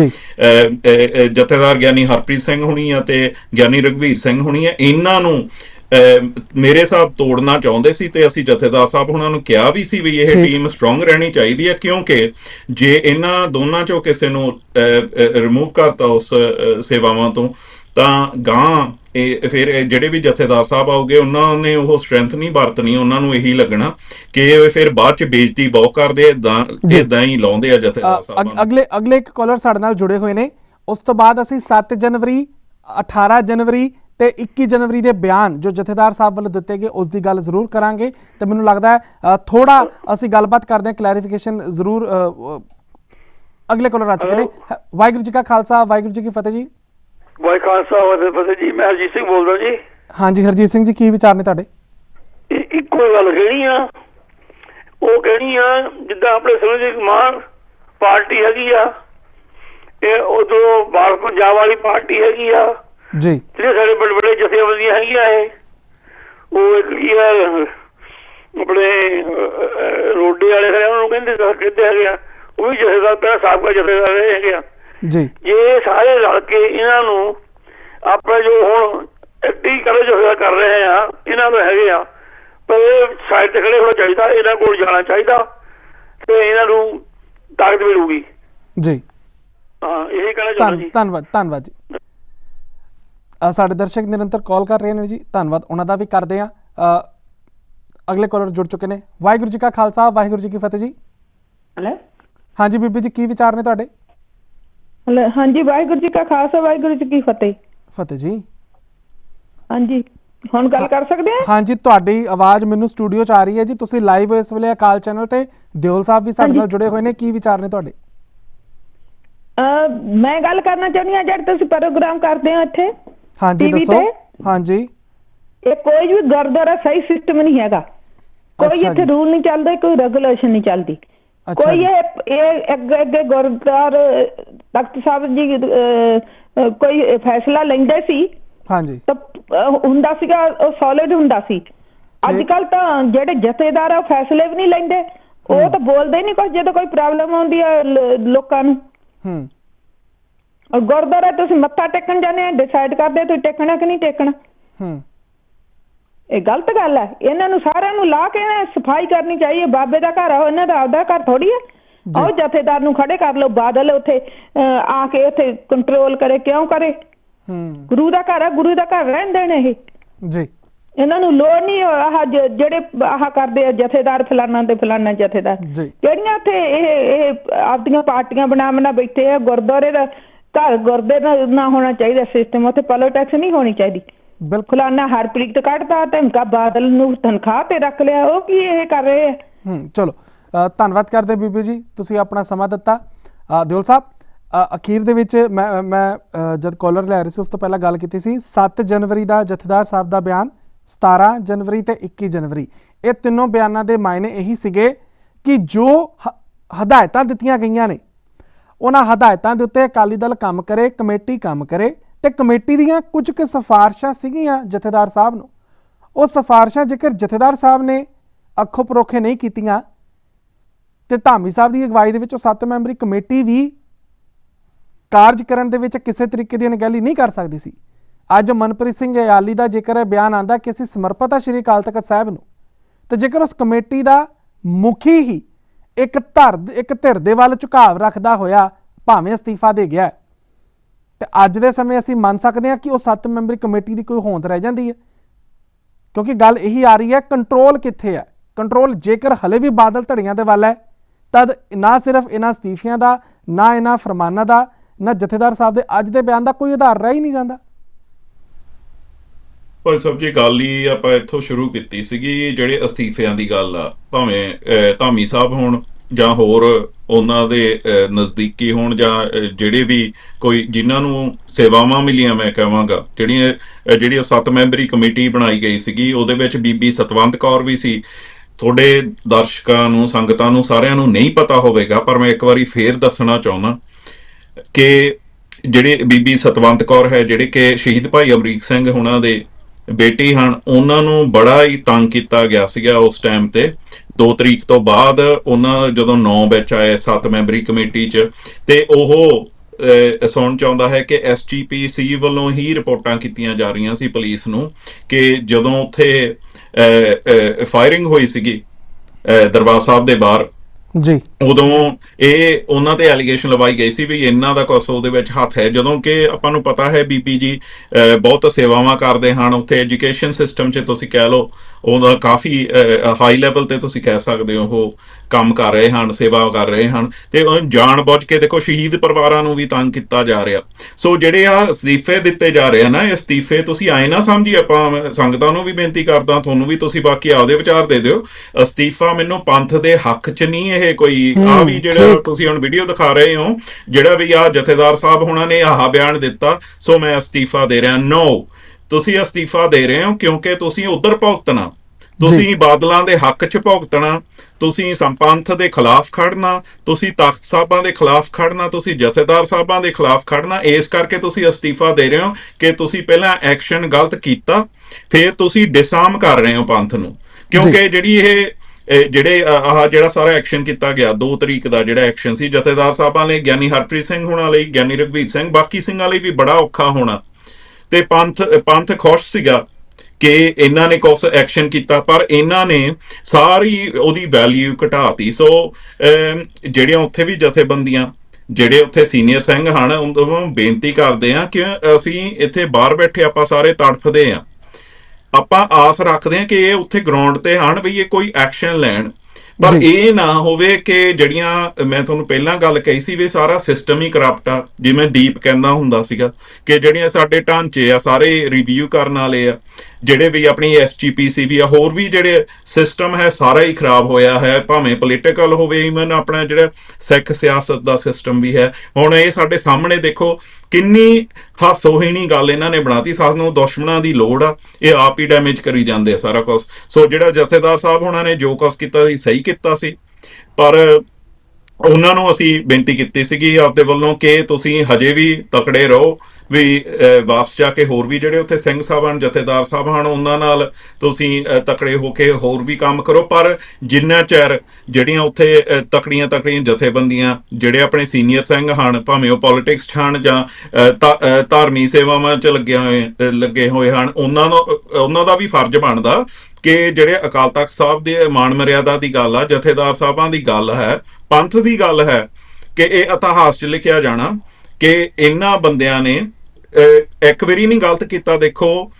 ਜਥੇਦਾਰ ਗਿਆਨੀ ਹਰਪ੍ਰੀਤ ਸਿੰਘ ਹੁਣੀ ਆ ਤੇ ਗਿਆਨੀ ਰਘਵੀਰ ਸਿੰਘ ਹੁਣੀ ਆ ਇਹਨਾਂ ਨੂੰ ਮੇਰੇ ਹਿਸਾਬ ਤੋੜਨਾ ਚਾਹੁੰਦੇ ਸੀ ਤੇ ਅਸੀਂ ਜਥੇਦਾਰ ਸਾਹਿਬ ਉਹਨਾਂ ਨੂੰ ਕਿਹਾ ਵੀ ਸੀ ਵੀ ਇਹ। ਟੀਮ ਸਟਰੋਂਗ ਰਹਿਣੀ ਚਾਹੀਦੀ ਹੈ ਕਿਉਂਕਿ ਜੇ ਇਹਨਾਂ ਦੋਨਾਂ ਚੋਂ ਕਿਸੇ ਨੂੰ ਰਿਮੂਵ ਕਰਤਾ ਉਸ ਸੇਵਾਵਾਂ ਤੋਂ ਤਾਂ ਗਾਂ ਇਹ ਫਿਰ ਜਿਹੜੇ ਵੀ ਜਥੇਦਾਰ ਸਾਹਿਬ ਆਉਗੇ ਉਹਨਾਂ ਨੇ ਉਹ ਸਟਰੈਂਥ ਨਹੀਂ ਵਰਤਣੀ ਉਹਨਾਂ ਨੂੰ ਇਹੀ ਲੱਗਣਾ ਕਿ ਇਹ ਫਿਰ ਬਾਅਦ ਚ ਬੇਇੱਜ਼ਤੀ ਬਹੁਤ ਕਰਦੇ ਇਦਾਂ। ਇਦਾਂ ਹੀ ਲਾਉਂਦੇ ਆ ਜਥੇਦਾਰ ਸਾਹਿਬਾਂ ਅਗਲੇ ਅਗਲੇ ਇੱਕ ਕਾਲਰ ਸਾਡੇ ਨਾਲ ਜੁੜੇ ਹੋਏ ਨੇ ਉਸ ਤੋਂ ਬਾਅਦ ਅਸੀਂ 7 ਜਨਵਰੀ 18 ਜਨਵਰੀ ਤੇ 21 ਜਨਵਰੀ ਦੇ ਬਿਆਨ ਜੋ ਜਥੇਦਾਰ ਸਾਹਿਬ ਵੱਲੋਂ ਦਿੱਤੇ ਗਏ ਉਸ ਦੀ ਗੱਲ ਜ਼ਰੂਰ ਕਰਾਂਗੇ। ਤੇ ਮੈਨੂੰ ਲੱਗਦਾ ਹੈ ਥੋੜਾ ਅਸੀਂ ਗੱਲਬਾਤ ਕਰਦੇ ਹਾਂ ਕਲੈਰੀਫਿਕੇਸ਼ਨ ਜ਼ਰੂਰ ਅਗਲੇ ਕਾਲਰ ਆ ਚੁੱਕੇ ਨੇ ਵਾਹਿਗੁਰੂ ਜੀ ਕਾ ਖਾਲਸਾ ਵਾਹਿਗੁਰੂ ਜੀ ਕੀ ਫਤਿਹ ਜੀ। ਵਾਹਿ ਖਾਲਸਾ ਵਾਹਿ ਫਤਿਹ ਜੀ। ਮੈਂ ਹਰਜੀਤ ਸਿੰਘ ਬੋਲਦਾ ਜੀ। ਹਾਂਜੀ ਹਰਜੀਤ ਸਿੰਘ ਜੀ ਕੀ ਵਿਚਾਰ ਨੇ ਤੁਹਾਡੇ? ਇੱਕੋ ਗੱਲ ਕਹਿਣੀ ਆ। ਉਹ ਕਹਿਣੀ ਆ ਜਿੱਦਾਂ ਆਪਣੇ ਸਰਵਜੀਤ ਮਾਨ ਪਾਰਟੀ ਹੈਗੀ ਆ। ਇਹ ਉਦੋਂ ਬਾਲ ਪੰਜਾਬ ਵਾਲੀ ਪਾਰਟੀ ਹੈਗੀ ਆ। ਜੀ। ਜਿਹੜੇ ਸਾਡੇ ਬੜੇ ਬੜੇ ਜਥੇਬੰਦੀਆਂ ਹੈਗੀਆਂ ਇਹ ਉਹ ਇੱਕ ਕੀ ਆ ਆਪਣੇ ਰੋਡੇ ਵਾਲੇ ਖੜੇ ਉਹਨਾਂ ਨੂੰ ਕਹਿੰਦੇ ਕਹਿੰਦੇ ਹੈਗੇ ਆ ਉਹ ਵੀ ਜਥੇਦਾਰ ਪਹਿਲਾਂ ਸਾਬਕਾ ਜਥੇਦਾਰ ਰਹੇ ਹੈਗੇ ਆ। ਜੀ। ਇਹ ਸਾਰੇ ਰਲ ਕੇ ਇਹਨਾਂ ਨੂੰ ਆਪਾਂ ਜੋ ਹੁਣ ਐਡੀ ਕਰ ਜੋ ਹੋਇਆ ਕਰ ਰਹੇ ਆ ਇਹਨਾਂ ਨੂੰ ਹੈਗੇ ਆ ਪਰ ਇਹ ਸਾਈਡ ਤੇ ਖੜੇ ਹੋਣਾ ਚਾਹੀਦਾ ਇਹਨਾਂ ਕੋਲ ਜਾਣਾ ਚਾਹੀਦਾ ਤੇ ਇਹਨਾਂ ਨੂੰ ਤਾਕਤ ਮਿਲੂਗੀ। ਜੀ। ਹਾਂ ਇਹ ਕਹਿਣਾ ਚਾਹੁੰਦਾ ਜੀ। ਧੰਨਵਾਦ ਧੰਨਵਾਦ ਜੀ। ਸਾਡੇ ਦਰਸ਼ਕ ਨਿਰੰਤਰ ਕਾਲ ਕਰ ਰਹੇ ਨੇ ਜੀ। ਧੰਨਵਾਦ। ਉਹਨਾਂ ਦਾ ਵੀ ਕਰਦੇ ਆ ਅਗਲੇ ਕਾਲਰ ਜੁੜ ਚੁੱਕੇ ਨੇ। ਵਾਹਿਗੁਰੂ ਜੀ ਕਾ ਖਾਲਸਾ ਵਾਹਿਗੁਰੂ ਜੀ ਕੀ ਫਤਿਹ ਜੀ। ਹੈਲੋ? ਹਾਂਜੀ ਬੀਬੀ ਜੀ ਕੀ ਵਿਚਾਰ ਨੇ ਤੁਹਾਡੇ? ਹੈਲੋ, ਹਾਂਜੀ ਵਾਹਿਗੁਰੂ ਜੀ ਕਾ ਖਾਲਸਾ ਵਾਹਿਗੁਰੂ ਜੀ ਕੀ ਫਤਿਹ। ਫਤਿਹ ਜੀ। ਹਾਂਜੀ ਹੁਣ ਗੱਲ ਕਰ ਸਕਦੇ ਆ ਹਾਂਜੀ ਤੁਹਾਡੀ ਆਵਾਜ਼ ਮੈਨੂੰ ਸਟੂਡੀਓ ਚ ਆ ਰਹੀ ਹੈ ਜੀ। ਤੁਸੀਂ ਲਾਈਵ ਇਸ ਵੇਲੇ ਅਕਾਲ ਚੈਨਲ ਤੇ ਦਿਓਲ ਸਾਹਿਬ ਵੀ ਸਾਡੇ। ਨਾਲ ਜੁੜੇ ਹੋਏ ਨੇ। ਕੀ ਵਿਚਾਰ ਨੇ ਤੁਹਾਡੇ? ਮੈਂ ਗੱਲ ਕਰਨਾ ਚਾਹੁੰਦੀ ਆ ਜਿਹੜਾ ਤੁਸੀਂ ਪ੍ਰੋਗਰਾਮ ਕਰਦੇ ਹੋ ਇੱਥੇ। ਹਾਂਜੀ TV ਦੱਸੋ। ਤੇ? ਹਾਂਜੀ। ਇਹ ਕੋਈ ਵੀ ਗੁਰਦੁਆਰਾ ਸਹੀ ਸਿਸਟਮ ਨਹੀਂ ਹੈਗਾ। ਕੋਈ ਅੱਛਾ ਇੱਥੇ ਜੀ। ਰੂਲ ਨਹੀਂ ਚੱਲਦਾ ਕੋਈ ਰੈਗੂਲੇਸ਼ਨ ਨਹੀਂ ਚੱਲਦੀ। ਅੱਛਾ ਕੋਈ ਜੀ। ਇਹ ਇਹ ਅੱਗੇ ਅੱਗੇ ਗੁਰਦੁਆਰਾ ਤਖਤ ਸਾਹਿਬ ਜੀ ਅਹ, ਅਹ, ਕੋਈ ਫੈਸਲਾ ਲੈਂਦੇ ਸੀ ਹਾਂਜੀ। ਤਾਂ ਅਹ, ਹੁੰਦਾ ਸੀਗਾ ਉਹ ਸੋਲਿਡ ਹੁੰਦਾ ਸੀ। ਅੱਜ ਕੱਲ ਤਾਂ ਜਿਹੜੇ ਜਥੇਦਾਰ ਆ ਉਹ ਫੈਸਲੇ ਵੀ ਨਹੀਂ ਲੈਂਦੇ। ਉਹ ਤਾਂ ਬੋਲਦੇ ਹੀ ਨਹੀਂ ਕੁਝ ਜਦੋਂ ਕੋਈ ਪ੍ਰੋਬਲਮ ਆਉਂਦੀ ਆ ਲ- ਲੋਕਾਂ ਨੂੰ। ਹੂੰ। ਔਰ ਗੁਰਦੁਆਰਾ ਤੁਸੀਂ ਮੱਥਾ ਟੇਕਣ ਜਾਂਦੇ ਆ ਡਿਸਾਈਡ ਕਰਦੇ ਤੁਸੀਂ ਟੇਕਣਾ ਕਿ ਨਹੀਂ ਟੇਕਣਾ। ਹੂੰ। ਇਹ ਗਲਤ ਗੱਲ ਹੈ। ਇਹਨਾਂ ਨੂੰ ਸਾਰਿਆਂ ਨੂੰ ਲਾ ਕੇ ਸਫ਼ਾਈ ਕਰਨੀ ਚਾਹੀਏ। ਬਾਬੇ ਦਾ ਘਰ ਆ ਇਹਨਾਂ ਦਾ ਆਪਦਾ ਘਰ ਥੋੜੀ ਹੈ। ਉਹ ਜਥੇਦਾਰ ਨੂੰ ਖੜੇ ਕਰ ਲਓ ਬਾਦਲ ਉੱਥੇ ਆ ਕੇ ਉੱਥੇ ਕੰਟਰੋਲ ਕਰੇ ਕਿਉਂ ਕਰੇ? ਹੂੰ। ਗੁਰੂ ਦਾ ਘਰ ਆ ਗੁਰੂ ਦਾ ਘਰ ਰਹਿੰਦੇ ਨੇ ਇਹ। ਜੀ। ਇਹਨਾਂ ਨੂੰ ਲੋੜ ਨਹੀਂ ਆਹ ਜਿਹੜੇ ਆਹ ਕਰਦੇ ਆ ਜਥੇਦਾਰ ਫਲਾਨਾ ਤੇ ਫਲਾਨਾ ਜਥੇਦਾਰ। ਜੀ। ਕਿਹੜੀਆਂ ਉੱਥੇ ਇਹ ਇਹ ਆਪਦੀਆਂ ਪਾਰਟੀਆਂ ਬਣਾ ਬਣਾ ਬੈਠੇ ਆ ਗੁਰਦੁਆਰੇ ਦਾ ਘਰ ਗੁਰਦੇ ਦਾ ਨਾ ਹੋਣਾ ਚਾਹੀਦਾ ਸਿਸਟਮ ਉੱਥੇ ਪੋਲਿਟਿਕਸ ਨਹੀਂ ਹੋਣੀ ਚਾਹੀਦੀ। ਬਿਲਕੁਲ। ਫਲਾਨਾ ਹਰਪ੍ਰੀਤ ਕੱਢਤਾ ਧਮਕਾ ਬਾਦਲ ਨੂੰ ਤਨਖਾਹ ਤੇ ਰੱਖ ਲਿਆ ਉਹ ਕੀ ਇਹ ਕਰ ਰਹੇ ਆ? ਹੂੰ ਚਲੋ। ਧੰਨਵਾਦ ਕਰਦੇ ਬੀਬੀ ਜੀ ਤੁਸੀਂ ਆਪਣਾ ਸਮਾਂ ਦਿੱਤਾ। ਅ, ਦਿਓਲ ਸਾਹਿਬ ਅਖੀਰ ਦੇ ਵਿੱਚ ਮੈਂ ਮੈਂ ਜਦ ਕਾਲਰ ਲੈ ਰਹੀ ਸੀ ਉਸ ਤੋਂ ਪਹਿਲਾਂ ਗੱਲ ਕੀਤੀ ਸੀ 7 ਜਨਵਰੀ ਦਾ ਜਥੇਦਾਰ ਸਾਹਿਬ ਦਾ ਬਿਆਨ 17 ਜਨਵਰੀ ਤੇ 21 ਜਨਵਰੀ। ਇਹ ਤਿੰਨੋਂ ਬਿਆਨਾਂ ਦੇ ਮਾਇਨੇ ਇਹੀ ਸੀਗੇ ਕਿ ਜੋ ਹਦਾਇਤਾਂ ਦਿੱਤੀਆਂ ਗਈਆਂ ਨੇ ਉਹਨਾਂ ਹਦਾਇਤਾਂ ਦੇ ਉੱਤੇ ਅਕਾਲੀ ਦਲ ਕੰਮ ਕਰੇ, ਕਮੇਟੀ ਕੰਮ ਕਰੇ ਤੇ ਕਮੇਟੀ ਦੀਆਂ ਕੁਝ ਕੁ ਸਿਫਾਰਸ਼ਾਂ ਸੀਗੀਆਂ ਜਥੇਦਾਰ ਸਾਹਿਬ ਨੂੰ। ਉਹ ਸਿਫਾਰਸ਼ਾਂ ਜੇਕਰ ਜਥੇਦਾਰ ਸਾਹਿਬ ਨੇ ਅੱਖੋਂ ਪਰੋਖੇ ਨਹੀਂ ਕੀਤੀਆਂ ਤੇ ਧਾਮੀ ਸਾਹਿਬ ਦੀ ਅਗਵਾਈ ਦੇ ਵਿੱਚ ਉਹ ਸੱਤ ਮੈਂਬਰੀ ਕਮੇਟੀ ਵੀ ਕਾਰਜ ਕਰਨ ਦੇ ਵਿੱਚ ਕਿਸੇ ਤਰੀਕੇ ਦੀ ਅਣਗਹਿਲੀ ਨਹੀਂ ਕਰ ਸਕਦੀ ਸੀ। ਅੱਜ ਮਨਪ੍ਰੀਤ ਸਿੰਘ ਅਯਾਲੀ ਦਾ ਜੇਕਰ ਇਹ ਬਿਆਨ ਆਂਦਾ ਕਿ ਅਸੀਂ ਸਮਰਪਿਤ ਆ ਸ਼੍ਰੀ ਅਕਾਲ ਤਖਤ ਸਾਹਿਬ ਨੂੰ, ਤੇ ਜੇਕਰ ਉਸ ਕਮੇਟੀ ਦਾ ਮੁਖੀ ਹੀ ਇੱਕ ਧਰ ਇੱਕ ਧਿਰ ਦੇ ਵੱਲ ਝੁਕਾਵ ਰੱਖਦਾ ਹੋਇਆ ਭਾਵੇਂ ਅਸਤੀਫਾ ਦੇ ਗਿਆ ਹੈ, ਤੇ ਅੱਜ ਦੇ ਸਮੇਂ ਅਸੀਂ ਮੰਨ ਸਕਦੇ ਹਾਂ ਕਿ ਉਹ ਸੱਤ ਮੈਂਬਰੀ ਕਮੇਟੀ ਦੀ ਕੋਈ ਹੋਂਦ ਰਹਿ ਜਾਂਦੀ ਹੈ। ਕਿਉਂਕਿ ਗੱਲ ਇਹੀ ਆ ਰਹੀ ਹੈ ਕੰਟਰੋਲ ਕਿੱਥੇ ਹੈ? ਕੰਟਰੋਲ ਜੇਕਰ ਹਲੇ ਵੀ ਬਾਦਲ ਧੜੀਆਂ ਦੇ ਵੱਲ ਹੈ ਤਦ ਨਾ ਸਿਰਫ ਇਹਨਾਂ ਅਸਤੀਫਿਆਂ ਦਾ ਨਾ ਇਹਨਾਂ ਫਰਮਾਨਾਂ ਦਾ ਨਾ ਜਥੇਦਾਰ ਸਾਹਿਬ ਦੇ ਅੱਜ ਦੇ ਬਿਆਨ ਦਾ ਕੋਈ ਆਧਾਰ ਰਹਿ ਹੀ ਨਹੀਂ ਜਾਂਦਾ। ਭਾਈ ਸਾਹਿਬ ਜੀ ਗੱਲ ਹੀ ਆਪਾਂ ਇੱਥੋਂ ਸ਼ੁਰੂ ਕੀਤੀ ਸੀਗੀ, ਜਿਹੜੇ ਅਸਤੀਫਿਆਂ ਦੀ ਗੱਲ ਆ, ਭਾਵੇਂ ਧਾਮੀ ਸਾਹਿਬ ਹੋਣ ਜਾਂ ਹੋਰ ਉਹਨਾਂ ਦੇ ਨਜ਼ਦੀਕੀ ਹੋਣ ਜਾਂ ਜਿਹੜੇ ਵੀ ਕੋਈ ਜਿਨ੍ਹਾਂ ਨੂੰ ਸੇਵਾਵਾਂ ਮਿਲੀਆਂ ਮੈਂ ਕਹਾਂਗਾ, ਜਿਹੜੀਆਂ ਜਿਹੜੀ ਉਹ ਸੱਤ ਮੈਂਬਰੀ ਕਮੇਟੀ ਬਣਾਈ ਗਈ ਸੀਗੀ, ਉਹਦੇ ਵਿੱਚ ਬੀਬੀ ਸਤਵੰਤ ਕੌਰ ਵੀ ਸੀ। ਤੁਹਾਡੇ ਦਰਸ਼ਕਾਂ ਨੂੰ, ਸੰਗਤਾਂ ਨੂੰ ਸਾਰਿਆਂ ਨੂੰ ਨਹੀਂ ਪਤਾ ਹੋਵੇਗਾ, ਪਰ ਮੈਂ ਇੱਕ ਵਾਰੀ ਫੇਰ ਦੱਸਣਾ ਚਾਹੁੰਦਾ ਕਿ ਜਿਹੜੇ ਬੀਬੀ ਸਤਵੰਤ ਕੌਰ ਹੈ, ਜਿਹੜੇ ਕਿ ਸ਼ਹੀਦ ਭਾਈ ਅਮਰੀਕ ਸਿੰਘ ਹੁਣਾਂ ਦੇ ਬੇਟੀ ਹਨ, ਉਹਨਾਂ ਨੂੰ ਬੜਾ ਹੀ ਤੰਗ ਕੀਤਾ ਗਿਆ ਸੀਗਾ ਉਸ ਟਾਈਮ ਤੇ। 2 ਤਰੀਕ ਤੋਂ ਬਾਅਦ ਉਹਨਾਂ ਜਦੋਂ 9 ਵਿੱਚ ਆਏ 7 ਮੈਂਬਰੀ ਕਮੇਟੀ 'ਚ, ਤੇ ਉਹ ਸੁਣ ਚਾਹੁੰਦਾ ਹੈ ਕਿ ਐਸਜੀਪੀਸੀ ਵੱਲੋਂ ਹੀ ਰਿਪੋਰਟਾਂ ਕੀਤੀਆਂ ਜਾ ਰਹੀਆਂ ਸੀ ਪੁਲਿਸ ਨੂੰ ਕਿ ਜਦੋਂ ਉੱਥੇ ਫਾਇਰਿੰਗ ਹੋਈ ਸੀਗੀ ਦਰਬਾਰ ਸਾਹਿਬ ਦੇ ਬਾਹਰ ਜੀ। ਉਦੋਂ ਇਹ ਉਹਨਾਂ ਤੇ ਐਲੀਗੇਸ਼ਨ ਲਵਾਈ ਗਈ ਸੀ ਵੀ ਇਹਨਾਂ ਦਾ ਕਸੋ ਉਹਦੇ ਵਿੱਚ ਹੱਥ ਹੈ। ਜਦੋਂ ਕਿ ਆਪਾਂ ਨੂੰ ਪਤਾ ਹੈ ਬੀਪੀ ਜੀ ਅਹ, ਬਹੁਤ ਸੇਵਾਵਾਂ ਕਰਦੇ ਹਨ। ਉੱਥੇ ਐਜੂਕੇਸ਼ਨ ਸਿਸਟਮ 'ਚ ਤੁਸੀਂ ਕਹਿ ਲਓ ਉਹਦਾ ਕਾਫੀ ਹਾਈ ਲੈਵਲ ਤੇ ਤੁਸੀਂ ਕਹਿ ਸਕਦੇ ਹੋ ਉਹ ਕੰਮ ਕਰ ਰਹੇ ਹਨ ਸੇਵਾ ਕਰ ਰਹੇ ਹਨ ਤੇ ਜਾਣ ਬੁੱਝ ਕੇ ਦੇਖੋ ਸ਼ਹੀਦ ਪਰਿਵਾਰਾਂ ਨੂੰ ਵੀ ਤੰਗ ਕੀਤਾ ਜਾ ਰਿਹਾ। ਸੋ ਜਿਹੜੇ ਆ ਅਸਤੀਫੇ ਦਿੱਤੇ ਜਾ ਰਹੇ ਆ ਨਾ ਇਹ ਅਸਤੀਫੇ ਤੁਸੀਂ ਆਏ ਨਾ ਸਮਝੀ ਆਪਾਂ ਸੰਗਤਾਂ ਨੂੰ ਵੀ ਬੇਨਤੀ ਕਰਦਾ ਤੁਹਾਨੂੰ ਵੀ ਤੁਸੀਂ ਬਾਕੀ ਆਪਦੇ ਵਿਚਾਰ ਦੇ ਦਿਓ। ਅਸਤੀਫਾ ਮੈਨੂੰ ਪੰਥ ਦੇ ਹੱਕ 'ਚ ਨਹੀਂ ਇਹ ਕੋਈ ਆ ਵੀ ਜਿਹੜਾ ਤੁਸੀਂ ਹੁਣ ਵੀਡੀਓ ਦਿਖਾ ਰਹੇ ਹੋ ਜਿਹੜਾ ਵੀ ਆ ਜਥੇਦਾਰ ਸਾਹਿਬ ਹੁਣਾਂ ਨੇ ਆਹ ਬਿਆਨ ਦਿੱਤਾ ਸੋ ਮੈਂ ਅਸਤੀਫਾ ਦੇ ਰਿਹਾ। ਨੋ ਤੁਸੀਂ ਅਸਤੀਫਾ ਦੇ ਰਹੇ ਹੋ ਕਿਉਂਕਿ ਤੁਸੀਂ ਉਧਰ ਭੁਗਤਣਾ। ਤੁਸੀਂ ਬਾਦਲਾਂ ਦੇ ਹੱਕ 'ਚ ਭੁਗਤਣਾ ਤੁਸੀਂ ਸੰਪੰਥ ਦੇ ਖਿਲਾਫ ਖੜਨਾ ਤੁਸੀਂ ਤਖਤ ਸਾਹਿਬਾਂ ਦੇ ਖਿਲਾਫ ਖੜਨਾ ਤੁਸੀਂ ਜਥੇਦਾਰ ਸਾਹਿਬਾਂ ਦੇ ਖਿਲਾਫ ਖੜਨਾ ਇਸ ਕਰਕੇ ਤੁਸੀਂ ਅਸਤੀਫਾ ਦੇ ਰਹੇ ਹੋ ਕਿ ਤੁਸੀਂ ਪਹਿਲਾਂ ਐਕਸ਼ਨ ਗਲਤ ਕੀਤਾ ਫਿਰ ਤੁਸੀਂ ਡਿਸਾਮ ਕਰ ਰਹੇ ਹੋ ਪੰਥ ਨੂੰ। ਕਿਉਂਕਿ ਜਿਹੜੀ ਇਹ ਜਿਹੜੇ ਆਹ ਜਿਹੜਾ ਸਾਰਾ ਐਕਸ਼ਨ ਕੀਤਾ ਗਿਆ 2 ਤਰੀਕ ਦਾ ਜਿਹੜਾ ਐਕਸ਼ਨ ਸੀ ਜਥੇਦਾਰ ਸਾਹਿਬਾਂ ਲਈ ਗਿਆਨੀ ਹਰਪ੍ਰੀਤ ਸਿੰਘ ਹੋਣਾ ਲਈ ਗਿਆਨੀ ਰਘਵੀਰ ਸਿੰਘ ਬਾਕੀ ਸਿੰਘਾਂ ਲਈ ਵੀ ਬੜਾ ਔਖਾ ਹੋਣਾ। ਤੇ ਪੰਥ ਪੰਥ ਖੁਸ਼ ਸੀਗਾ। ਕਿ ਇਹਨਾਂ ਨੇ ਕੁਛ ਐਕਸ਼ਨ ਕੀਤਾ, ਪਰ ਇਹਨਾਂ ਨੇ ਸਾਰੀ ਉਹਦੀ ਵੈਲਿਊ ਘਟਾਤੀ। ਸੋ ਜਿਹੜੀਆਂ ਉੱਥੇ ਵੀ ਜਥੇਬੰਦੀਆਂ, ਜਿਹੜੇ ਉੱਥੇ ਸੀਨੀਅਰ ਸਿੰਘ ਹਨ ਉਹਨਾਂ ਨੂੰ ਬੇਨਤੀ ਕਰਦੇ ਆ ਕਿ ਅਸੀਂ ਇੱਥੇ ਬਾਹਰ ਬੈਠੇ ਆਪਾਂ ਸਾਰੇ ਤੜਫਦੇ ਆ ਆਪਾਂ ਆਸ ਰੱਖਦੇ ਹਾਂ ਕਿ ਇਹ ਉੱਥੇ ਗਰਾਊਂਡ ਤੇ ਹਨ, ਵੀ ਇਹ ਕੋਈ ਐਕਸ਼ਨ ਲੈਣ। ਪਰ। ਇਹ ਨਾ ਹੋਵੇ ਕਿ ਜਿਹੜੀਆਂ ਮੈਂ ਤੁਹਾਨੂੰ ਪਹਿਲਾਂ ਗੱਲ ਕਹੀ ਸੀ ਵੀ ਸਾਰਾ ਸਿਸਟਮ ਹੀ ਕਰਪਟ ਆ ਜਿਵੇਂ ਦੀਪ ਕਹਿੰਦਾ ਹੁੰਦਾ ਸੀਗਾ ਕਿ ਜਿਹੜੀਆਂ ਸਾਡੇ ਢਾਂਚੇ ਆ ਸਾਰੇ ਰਿਵਿਊ ਕਰਨ ਵਾਲੇ ਆ ਜਿਹੜੇ ਵੀ ਆਪਣੀ ਐਸਜੀਪੀਸੀ ਵੀ ਆ ਹੋਰ ਵੀ ਜਿਹੜੇ ਸਿਸਟਮ ਹੈ ਸਾਰਾ ਹੀ ਖਰਾਬ ਹੋਇਆ ਹੈ ਭਾਵੇਂ ਪੋਲੀਟੀਕਲ ਹੋਵੇ ਇਵਨ ਆਪਣਾ ਜਿਹੜਾ ਸਿੱਖ ਸਿਆਸਤ ਦਾ ਸਿਸਟਮ ਵੀ ਹੈ ਹੁਣ ਇਹ ਸਾਡੇ ਸਾਹਮਣੇ ਦੇਖੋ ਕਿੰਨੀ ਹਾਸੋਹੀਣੀ ਗੱਲ ਇਹਨਾਂ ਨੇ ਬਣਾਤੀ ਸਾਨੂੰ ਦੁਸ਼ਮਣਾਂ ਦੀ ਲੋੜ ਆ ਇਹ ਆਪ ਹੀ ਡੈਮੇਜ ਕਰੀ ਜਾਂਦੇ ਆ ਸਾਰਾ ਕੁਝ ਸੋ ਜਿਹੜਾ ਜਥੇਦਾਰ ਸਾਹਿਬ ਉਹਨਾਂ ਨੇ ਜੋ ਕੁਝ ਕੀਤਾ ਸੀ ਸਹੀ ਕੀਤਾ ਸੀ। ਪਰ ਉਹਨਾਂ ਨੂੰ ਅਸੀਂ ਬੇਨਤੀ ਕੀਤੀ ਸੀਗੀ ਆਪਦੇ ਵੱਲੋਂ ਕਿ ਤੁਸੀਂ ਹਜੇ ਵੀ ਤਕੜੇ ਰਹੋ ਵੀ ਵਾਪਸ ਜਾ ਕੇ ਹੋਰ ਵੀ ਜਿਹੜੇ ਉੱਥੇ ਸਿੰਘ ਸਾਹਿਬਾਨ ਜਥੇਦਾਰ ਸਾਹਿਬ ਹਨ ਉਹਨਾਂ ਨਾਲ ਤੁਸੀਂ ਤਕੜੇ ਹੋ ਕੇ ਹੋਰ ਵੀ ਕੰਮ ਕਰੋ। ਪਰ ਜਿੰਨਾ ਚਿਰ ਜਿਹੜੀਆਂ ਉੱਥੇ ਤਕੜੀਆਂ ਤਕੜੀਆਂ ਜਥੇਬੰਦੀਆਂ ਜਿਹੜੇ ਆਪਣੇ ਸੀਨੀਅਰ ਸਿੰਘ ਹਨ ਭਾਵੇਂ ਉਹ ਪੋਲਿਟਿਕਸ 'ਚ ਹਨ ਜਾਂ ਅਹ, ਧਾਰਮਿਕ ਸੇਵਾਵਾਂ 'ਚ ਲੱਗੇ ਹੋਏ ਲੱਗੇ ਹੋਏ ਹਨ ਉਹਨਾਂ ਨੂੰ ਉਹਨਾਂ ਦਾ ਵੀ ਫਰਜ਼ ਬਣਦਾ ਕਿ ਜਿਹੜੇ ਅਕਾਲ ਤਖਤ ਸਾਹਿਬ ਦੇ ਮਾਣ ਮਰਿਆਦਾ ਦੀ ਗੱਲ ਆ ਜਥੇਦਾਰ ਸਾਹਿਬਾਂ ਦੀ ਗੱਲ ਹੈ ਪੰਥ ਦੀ ਗੱਲ ਹੈ ਕਿ ਇਹ ਇਤਿਹਾਸ 'ਚ ਲਿਖਿਆ ਜਾਣਾ ਕਿ ਇਹਨਾਂ ਬੰਦਿਆਂ ਨੇ ਇੱਕ ਵਾਰੀ ਨਹੀਂ ਗਲਤ ਕੀਤਾ ਦੇਖੋ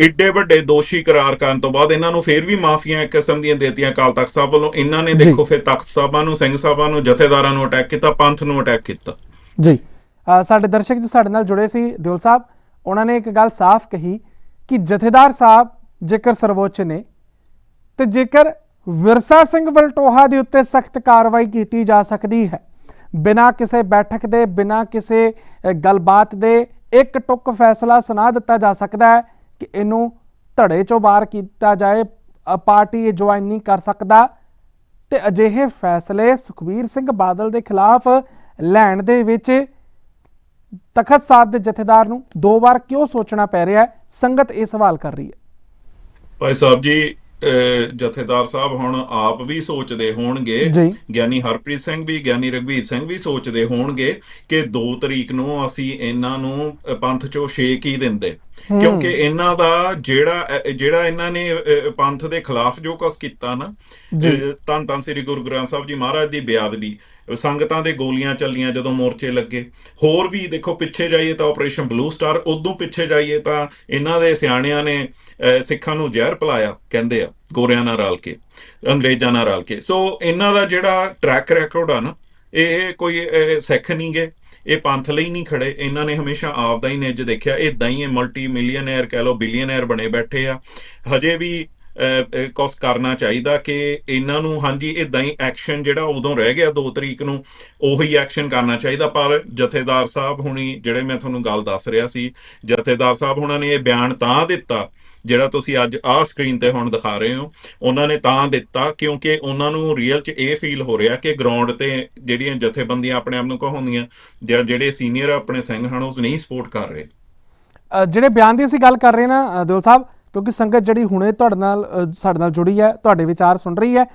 ਏਡੇ ਵੱਡੇ ਦੋਸ਼ੀ ਕਰਾਰ ਕਰਨ ਤੋਂ ਬਾਅਦ ਇਹਨਾਂ ਨੂੰ ਫੇਰ ਵੀ ਮਾਫੀਆਂ ਇੱਕ ਕਿਸਮ ਦੀਆਂ ਦੇਤੀਆਂ ਅਕਾਲ ਤਖਤ ਸਾਹਿਬ ਵੱਲੋਂ। ਇਹਨਾਂ ਨੇ। ਦੇਖੋ ਫਿਰ ਤਖਤ ਸਾਹਿਬਾਂ ਨੂੰ ਸਿੰਘ ਸਾਹਿਬਾਂ ਨੂੰ ਜਥੇਦਾਰਾਂ ਨੂੰ ਅਟੈਕ ਕੀਤਾ ਪੰਥ ਨੂੰ ਅਟੈਕ ਕੀਤਾ। ਜੀ। ਸਾਡੇ ਦਰਸ਼ਕ ਜੋ ਸਾਡੇ ਨਾਲ ਜੁੜੇ ਸੀ ਦਿਲ ਸਾਹਿਬ। ਉਹਨਾਂ ਨੇ ਇੱਕ ਗੱਲ ਸਾਫ਼ ਕਹੀ ਕਿ ਜਥੇਦਾਰ ਸਾਹਿਬ ਜੇਕਰ ਸਰਵੋੱਚ ਨੇ ਤੇ ਜੇਕਰ ਵਿਰਸਾ ਸਿੰਘ ਵਲਟੋਹਾ ਦੇ ਉੱਤੇ ਸਖਤ ਕਾਰਵਾਈ ਕੀਤੀ ਜਾ ਸਕਦੀ ਹੈ, ਬਿਨਾਂ ਕਿਸੇ ਬੈਠਕ ਦੇ, ਬਿਨਾਂ ਕਿਸੇ ਗੱਲਬਾਤ ਦੇ, ਇੱਕ ਟੁੱਕ ਫੈਸਲਾ ਸੁਣਾ ਦਿੱਤਾ ਜਾ ਸਕਦਾ ਹੈ ਕਿ ਇਹਨੂੰ ਧੜੇ ਚੋਂ ਬਾਹਰ ਕੀਤਾ ਜਾਏ ਪਾਰਟੀ ਇਹ ਜੁਆਇਨ ਨਹੀਂ ਕਰ ਸਕਦਾ। ਤੇ ਅਜਿਹੇ ਫੈਸਲੇ ਸੁਖਬੀਰ ਸਿੰਘ ਬਾਦਲ ਦੇ ਖਿਲਾਫ ਲੈਣ ਦੇ ਵਿੱਚ ਤਖਤ ਸਾਹਿਬ ਦੇ ਜਥੇਦਾਰ ਨੂੰ ਦੋ ਵਾਰ ਕਿਉਂ ਸੋਚਣਾ ਪੈ ਰਿਹਾ ਹੈ? ਸੰਗਤ ਇਹ ਸਵਾਲ ਕਰ ਰਹੀ ਹੈ। ਭਾਈ ਸਾਹਿਬ ਜੀ ਜਥੇਦਾਰ ਸਾਹਿਬ ਹੁਣ ਆਪ ਵੀ ਸੋਚਦੇ ਹੋਣਗੇ। ਗਿਆਨੀ ਹਰਪ੍ਰੀਤ ਸਿੰਘ ਵੀ ਗਿਆਨੀ ਰਘਵੀਰ ਸਿੰਘ ਵੀ ਸੋਚਦੇ ਹੋਣਗੇ ਕਿ 2 ਤਰੀਕ ਨੂੰ ਅਸੀਂ ਇਹਨਾਂ ਨੂੰ ਪੰਥ ਚੋਂ ਛੇਕ ਹੀ ਦਿੰਦੇ। ਕਿਉਂਕਿ ਇਹਨਾਂ ਦਾ ਜਿਹੜਾ ਜਿਹੜਾ ਇਹਨਾਂ ਨੇ ਪੰਥ ਦੇ ਖਿਲਾਫ ਜੋ ਕੁਝ ਕੀਤਾ ਨਾ ਧੰਨ ਧੰਨ ਸ੍ਰੀ ਗੁਰੂ ਗ੍ਰੰਥ ਸਾਹਿਬ ਜੀ ਮਹਾਰਾਜ ਦੀ ਬਿਆਦਬੀ ਸੰਗਤਾਂ ਦੇ ਗੋਲੀਆਂ ਚੱਲੀਆਂ ਜਦੋਂ ਮੋਰਚੇ ਲੱਗੇ। ਹੋਰ ਵੀ ਦੇਖੋ, ਪਿੱਛੇ ਜਾਈਏ ਤਾਂ ਆਪਰੇਸ਼ਨ ਬਲੂ ਸਟਾਰ ਉਦੋਂ ਪਿੱਛੇ ਜਾਈਏ ਤਾਂ ਇਹਨਾਂ ਦੇ ਸਿਆਣਿਆਂ ਨੇ ਸਿੱਖਾਂ ਨੂੰ ਜ਼ਹਿਰ ਪਿਲਾਇਆ, ਕਹਿੰਦੇ ਆ, ਗੋਰਿਆਂ ਨਾਲ ਰਲ ਕੇ, ਅੰਗਰੇਜ਼ਾਂ ਨਾਲ ਰਲ ਕੇ। ਸੋ ਇਹਨਾਂ ਦਾ ਜਿਹੜਾ ਟਰੈਕ ਰੈਕੋਰਡ ਆ ਨਾ, ਇਹ ਕੋਈ ਸਿੱਖ ਨਹੀਂ ਗਏ ਇਹ ਪੰਥ ਲਈ ਨਹੀਂ ਖੜੇ। ਇਹਨਾਂ ਨੇ ਹਮੇਸ਼ਾ ਆਪ ਦਾ ਹੀ ਨਿੱਜ ਦੇਖਿਆ। ਇਦਾਂ ਹੀ ਇਹ ਮਲਟੀ ਮਿਲੀਅਨਰ ਕਹਿ ਲਓ ਬਿਲੀਅਨਰ ਬਣੇ ਬੈਠੇ ਆ। ਹਜੇ ਵੀ ਕੁਝ ਕਰਨਾ ਚਾਹੀਦਾ ਕਿ ਇਹਨਾਂ ਨੂੰ, ਹਾਂਜੀ ਇਦਾਂ ਹੀ ਐਕਸ਼ਨ ਜਿਹੜਾ ਉਦੋਂ ਰਹਿ ਗਿਆ 2 ਤਰੀਕ ਨੂੰ, ਉਹੀ ਐਕਸ਼ਨ ਕਰਨਾ ਚਾਹੀਦਾ। ਪਰ ਜਥੇਦਾਰ ਸਾਹਿਬ ਹੁਣੀ, ਜਿਹੜੇ ਮੈਂ ਤੁਹਾਨੂੰ ਗੱਲ ਦੱਸ ਰਿਹਾ ਸੀ, ਜਥੇਦਾਰ ਸਾਹਿਬ ਹੁਣਾਂ ਨੇ ਇਹ ਬਿਆਨ ਤਾਂ ਦਿੱਤਾ, ਜਿਹੜਾ ਤੁਸੀਂ ਅੱਜ ਆਹ ਸਕਰੀਨ ਤੇ ਹੁਣ ਦਿਖਾ ਰਹੇ ਹੋ, ਉਹਨਾਂ ਨੇ ਤਾਂ ਦਿੱਤਾ ਕਿਉਂਕਿ ਉਹਨਾਂ ਨੂੰ ਰੀਅਲ 'ਚ ਇਹ ਫੀਲ ਹੋ ਰਿਹਾ ਕਿ ਗਰਾਊਂਡ ਤੇ ਜਿਹੜੀਆਂ ਜਥੇਬੰਦੀਆਂ ਆਪਣੇ ਆਪ ਨੂੰ ਕਹਾਉਂਦੀਆਂ, ਜਾਂ ਜਿਹੜੇ ਸੀਨੀਅਰ ਆਪਣੇ ਸਿੰਘ ਹਨ ਉਸ ਨਹੀਂ ਸਪੋਰਟ ਕਰ ਰਹੇ। ਜਿਹੜੇ ਬਿਆਨ ਦੀ ਅਸੀਂ ਗੱਲ ਕਰ ਰਹੇ ਨਾ ਦਿਲ ਸਾਹਿਬ ਕਿਉਂਕਿ ਸੰਗਤ ਜਿਹੜੀ ਹੁਣੇ ਤੁਹਾਡੇ ਨਾਲ ਸਾਡੇ ਨਾਲ ਜੁੜੀ ਹੈ, ਤੁਹਾਡੇ ਵਿਚਾਰ ਸੁਣ ਰਹੀ ਹੈ।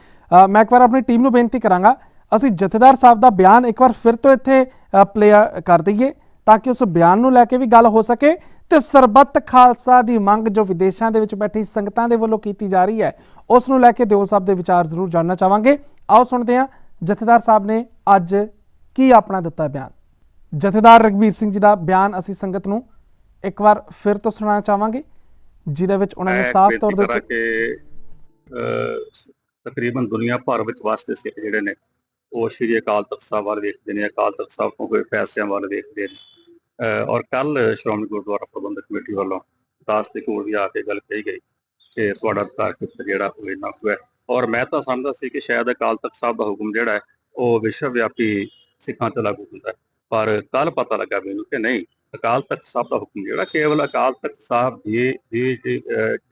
ਮੈਂ ਇੱਕ ਵਾਰ ਆਪਣੀ ਟੀਮ ਨੂੰ ਬੇਨਤੀ ਕਰਾਂਗਾ, ਅਸੀਂ ਜਥੇਦਾਰ ਸਾਹਿਬ ਦਾ ਬਿਆਨ ਇੱਕ ਵਾਰ ਫਿਰ ਤੋਂ ਇੱਥੇ ਪਲੇ ਕਰ ਦਈਏ ਤਾਂ ਕਿ ਉਸ ਬਿਆਨ ਨੂੰ ਲੈ ਕੇ ਵੀ ਗੱਲ ਹੋ ਸਕੇ ਤੇ ਸਰਬੱਤ ਖਾਲਸਾ ਦੀ ਮੰਗ ਜੋ ਵਿਦੇਸ਼ਾਂ ਦੇ ਵਿੱਚ ਬੈਠੀ ਸੰਗਤਾਂ ਦੇ ਵੱਲੋਂ ਕੀਤੀ ਜਾ ਰਹੀ ਹੈ, ਉਸ ਨੂੰ ਲੈ ਕੇ ਦਿਓਲ ਸਾਹਿਬ ਦੇ ਵਿਚਾਰ ਜ਼ਰੂਰ ਜਾਣਨਾ ਚਾਹਾਂਗੇ। ਆਓ ਸੁਣਦੇ ਹਾਂ, ਜਥੇਦਾਰ ਸਾਹਿਬ ਨੇ ਅੱਜ ਕੀ ਆਪਣਾ ਦਿੱਤਾ ਬਿਆਨ? ਜਥੇਦਾਰ ਰਗਵੀਰ ਸਿੰਘ ਜੀ ਦਾ ਬਿਆਨ ਅਸੀਂ ਸੰਗਤ ਨੂੰ ਇੱਕ ਵਾਰ ਫਿਰ ਤੋਂ ਸੁਣਾਉਣਾ ਚਾਹਾਂਗੇ। ਜਿਹਦੇ ਵਿੱਚ ਉਹਨਾਂ ਨੇ ਸਾਫ਼ ਤੌਰ ਦੇ ਉੱਤੇ ਤਕਰੀਬਨ ਦੁਨੀਆ ਭਰ ਵਿੱਚ ਵਸਦੇ ਸਿੱਖ ਜਿਹੜੇ ਨੇ ਉਹ ਸ਼੍ਰੀ ਅਕਾਲ ਤਖਤ ਸਾਹਿਬ ਵੱਲ ਵੇਖਦੇ ਨੇ ਅਕਾਲ ਤਖਤ ਸਾਹਿਬ ਤੋਂ ਹੋਏ ਫੈਸਲਿਆਂ ਵੱਲ ਵੇਖਦੇ ਨੇ। ਔਰ ਕੱਲ ਸ਼੍ਰੋਮਣੀ ਗੁਰਦੁਆਰਾ ਪ੍ਰਬੰਧਕ ਕਮੇਟੀ ਵੱਲੋਂ ਦਾਸ ਦੇ ਕੋਲ ਵੀ ਆ ਕੇ ਗੱਲ ਕਹੀ ਗਈ ਕਿ ਤੁਹਾਡਾ ਖੇਤਰ ਜਿਹੜਾ ਉਹ ਇੰਨਾ ਕੁ ਹੈ। ਔਰ ਮੈਂ ਤਾਂ ਸਮਝਦਾ ਸੀ ਕਿ ਸ਼ਾਇਦ ਅਕਾਲ ਤਖਤ ਸਾਹਿਬ ਦਾ ਹੁਕਮ ਜਿਹੜਾ ਹੈ ਉਹ ਵਿਸ਼ਵ ਵਿਆਪੀ ਸਿੱਖਾਂ ਤੇ ਲਾਗੂ ਹੁੰਦਾ ਪਰ ਕੱਲ ਪਤਾ ਲੱਗਾ ਮੈਨੂੰ ਕਿ ਨਹੀਂ ਅਕਾਲ ਤਖਤ ਸਾਹਿਬ ਦਾ ਹੁਕਮ ਜਿਹੜਾ ਕੇਵਲ ਅਕਾਲ ਤਖਤ ਸਾਹਿਬ ਦੀ ਦੀ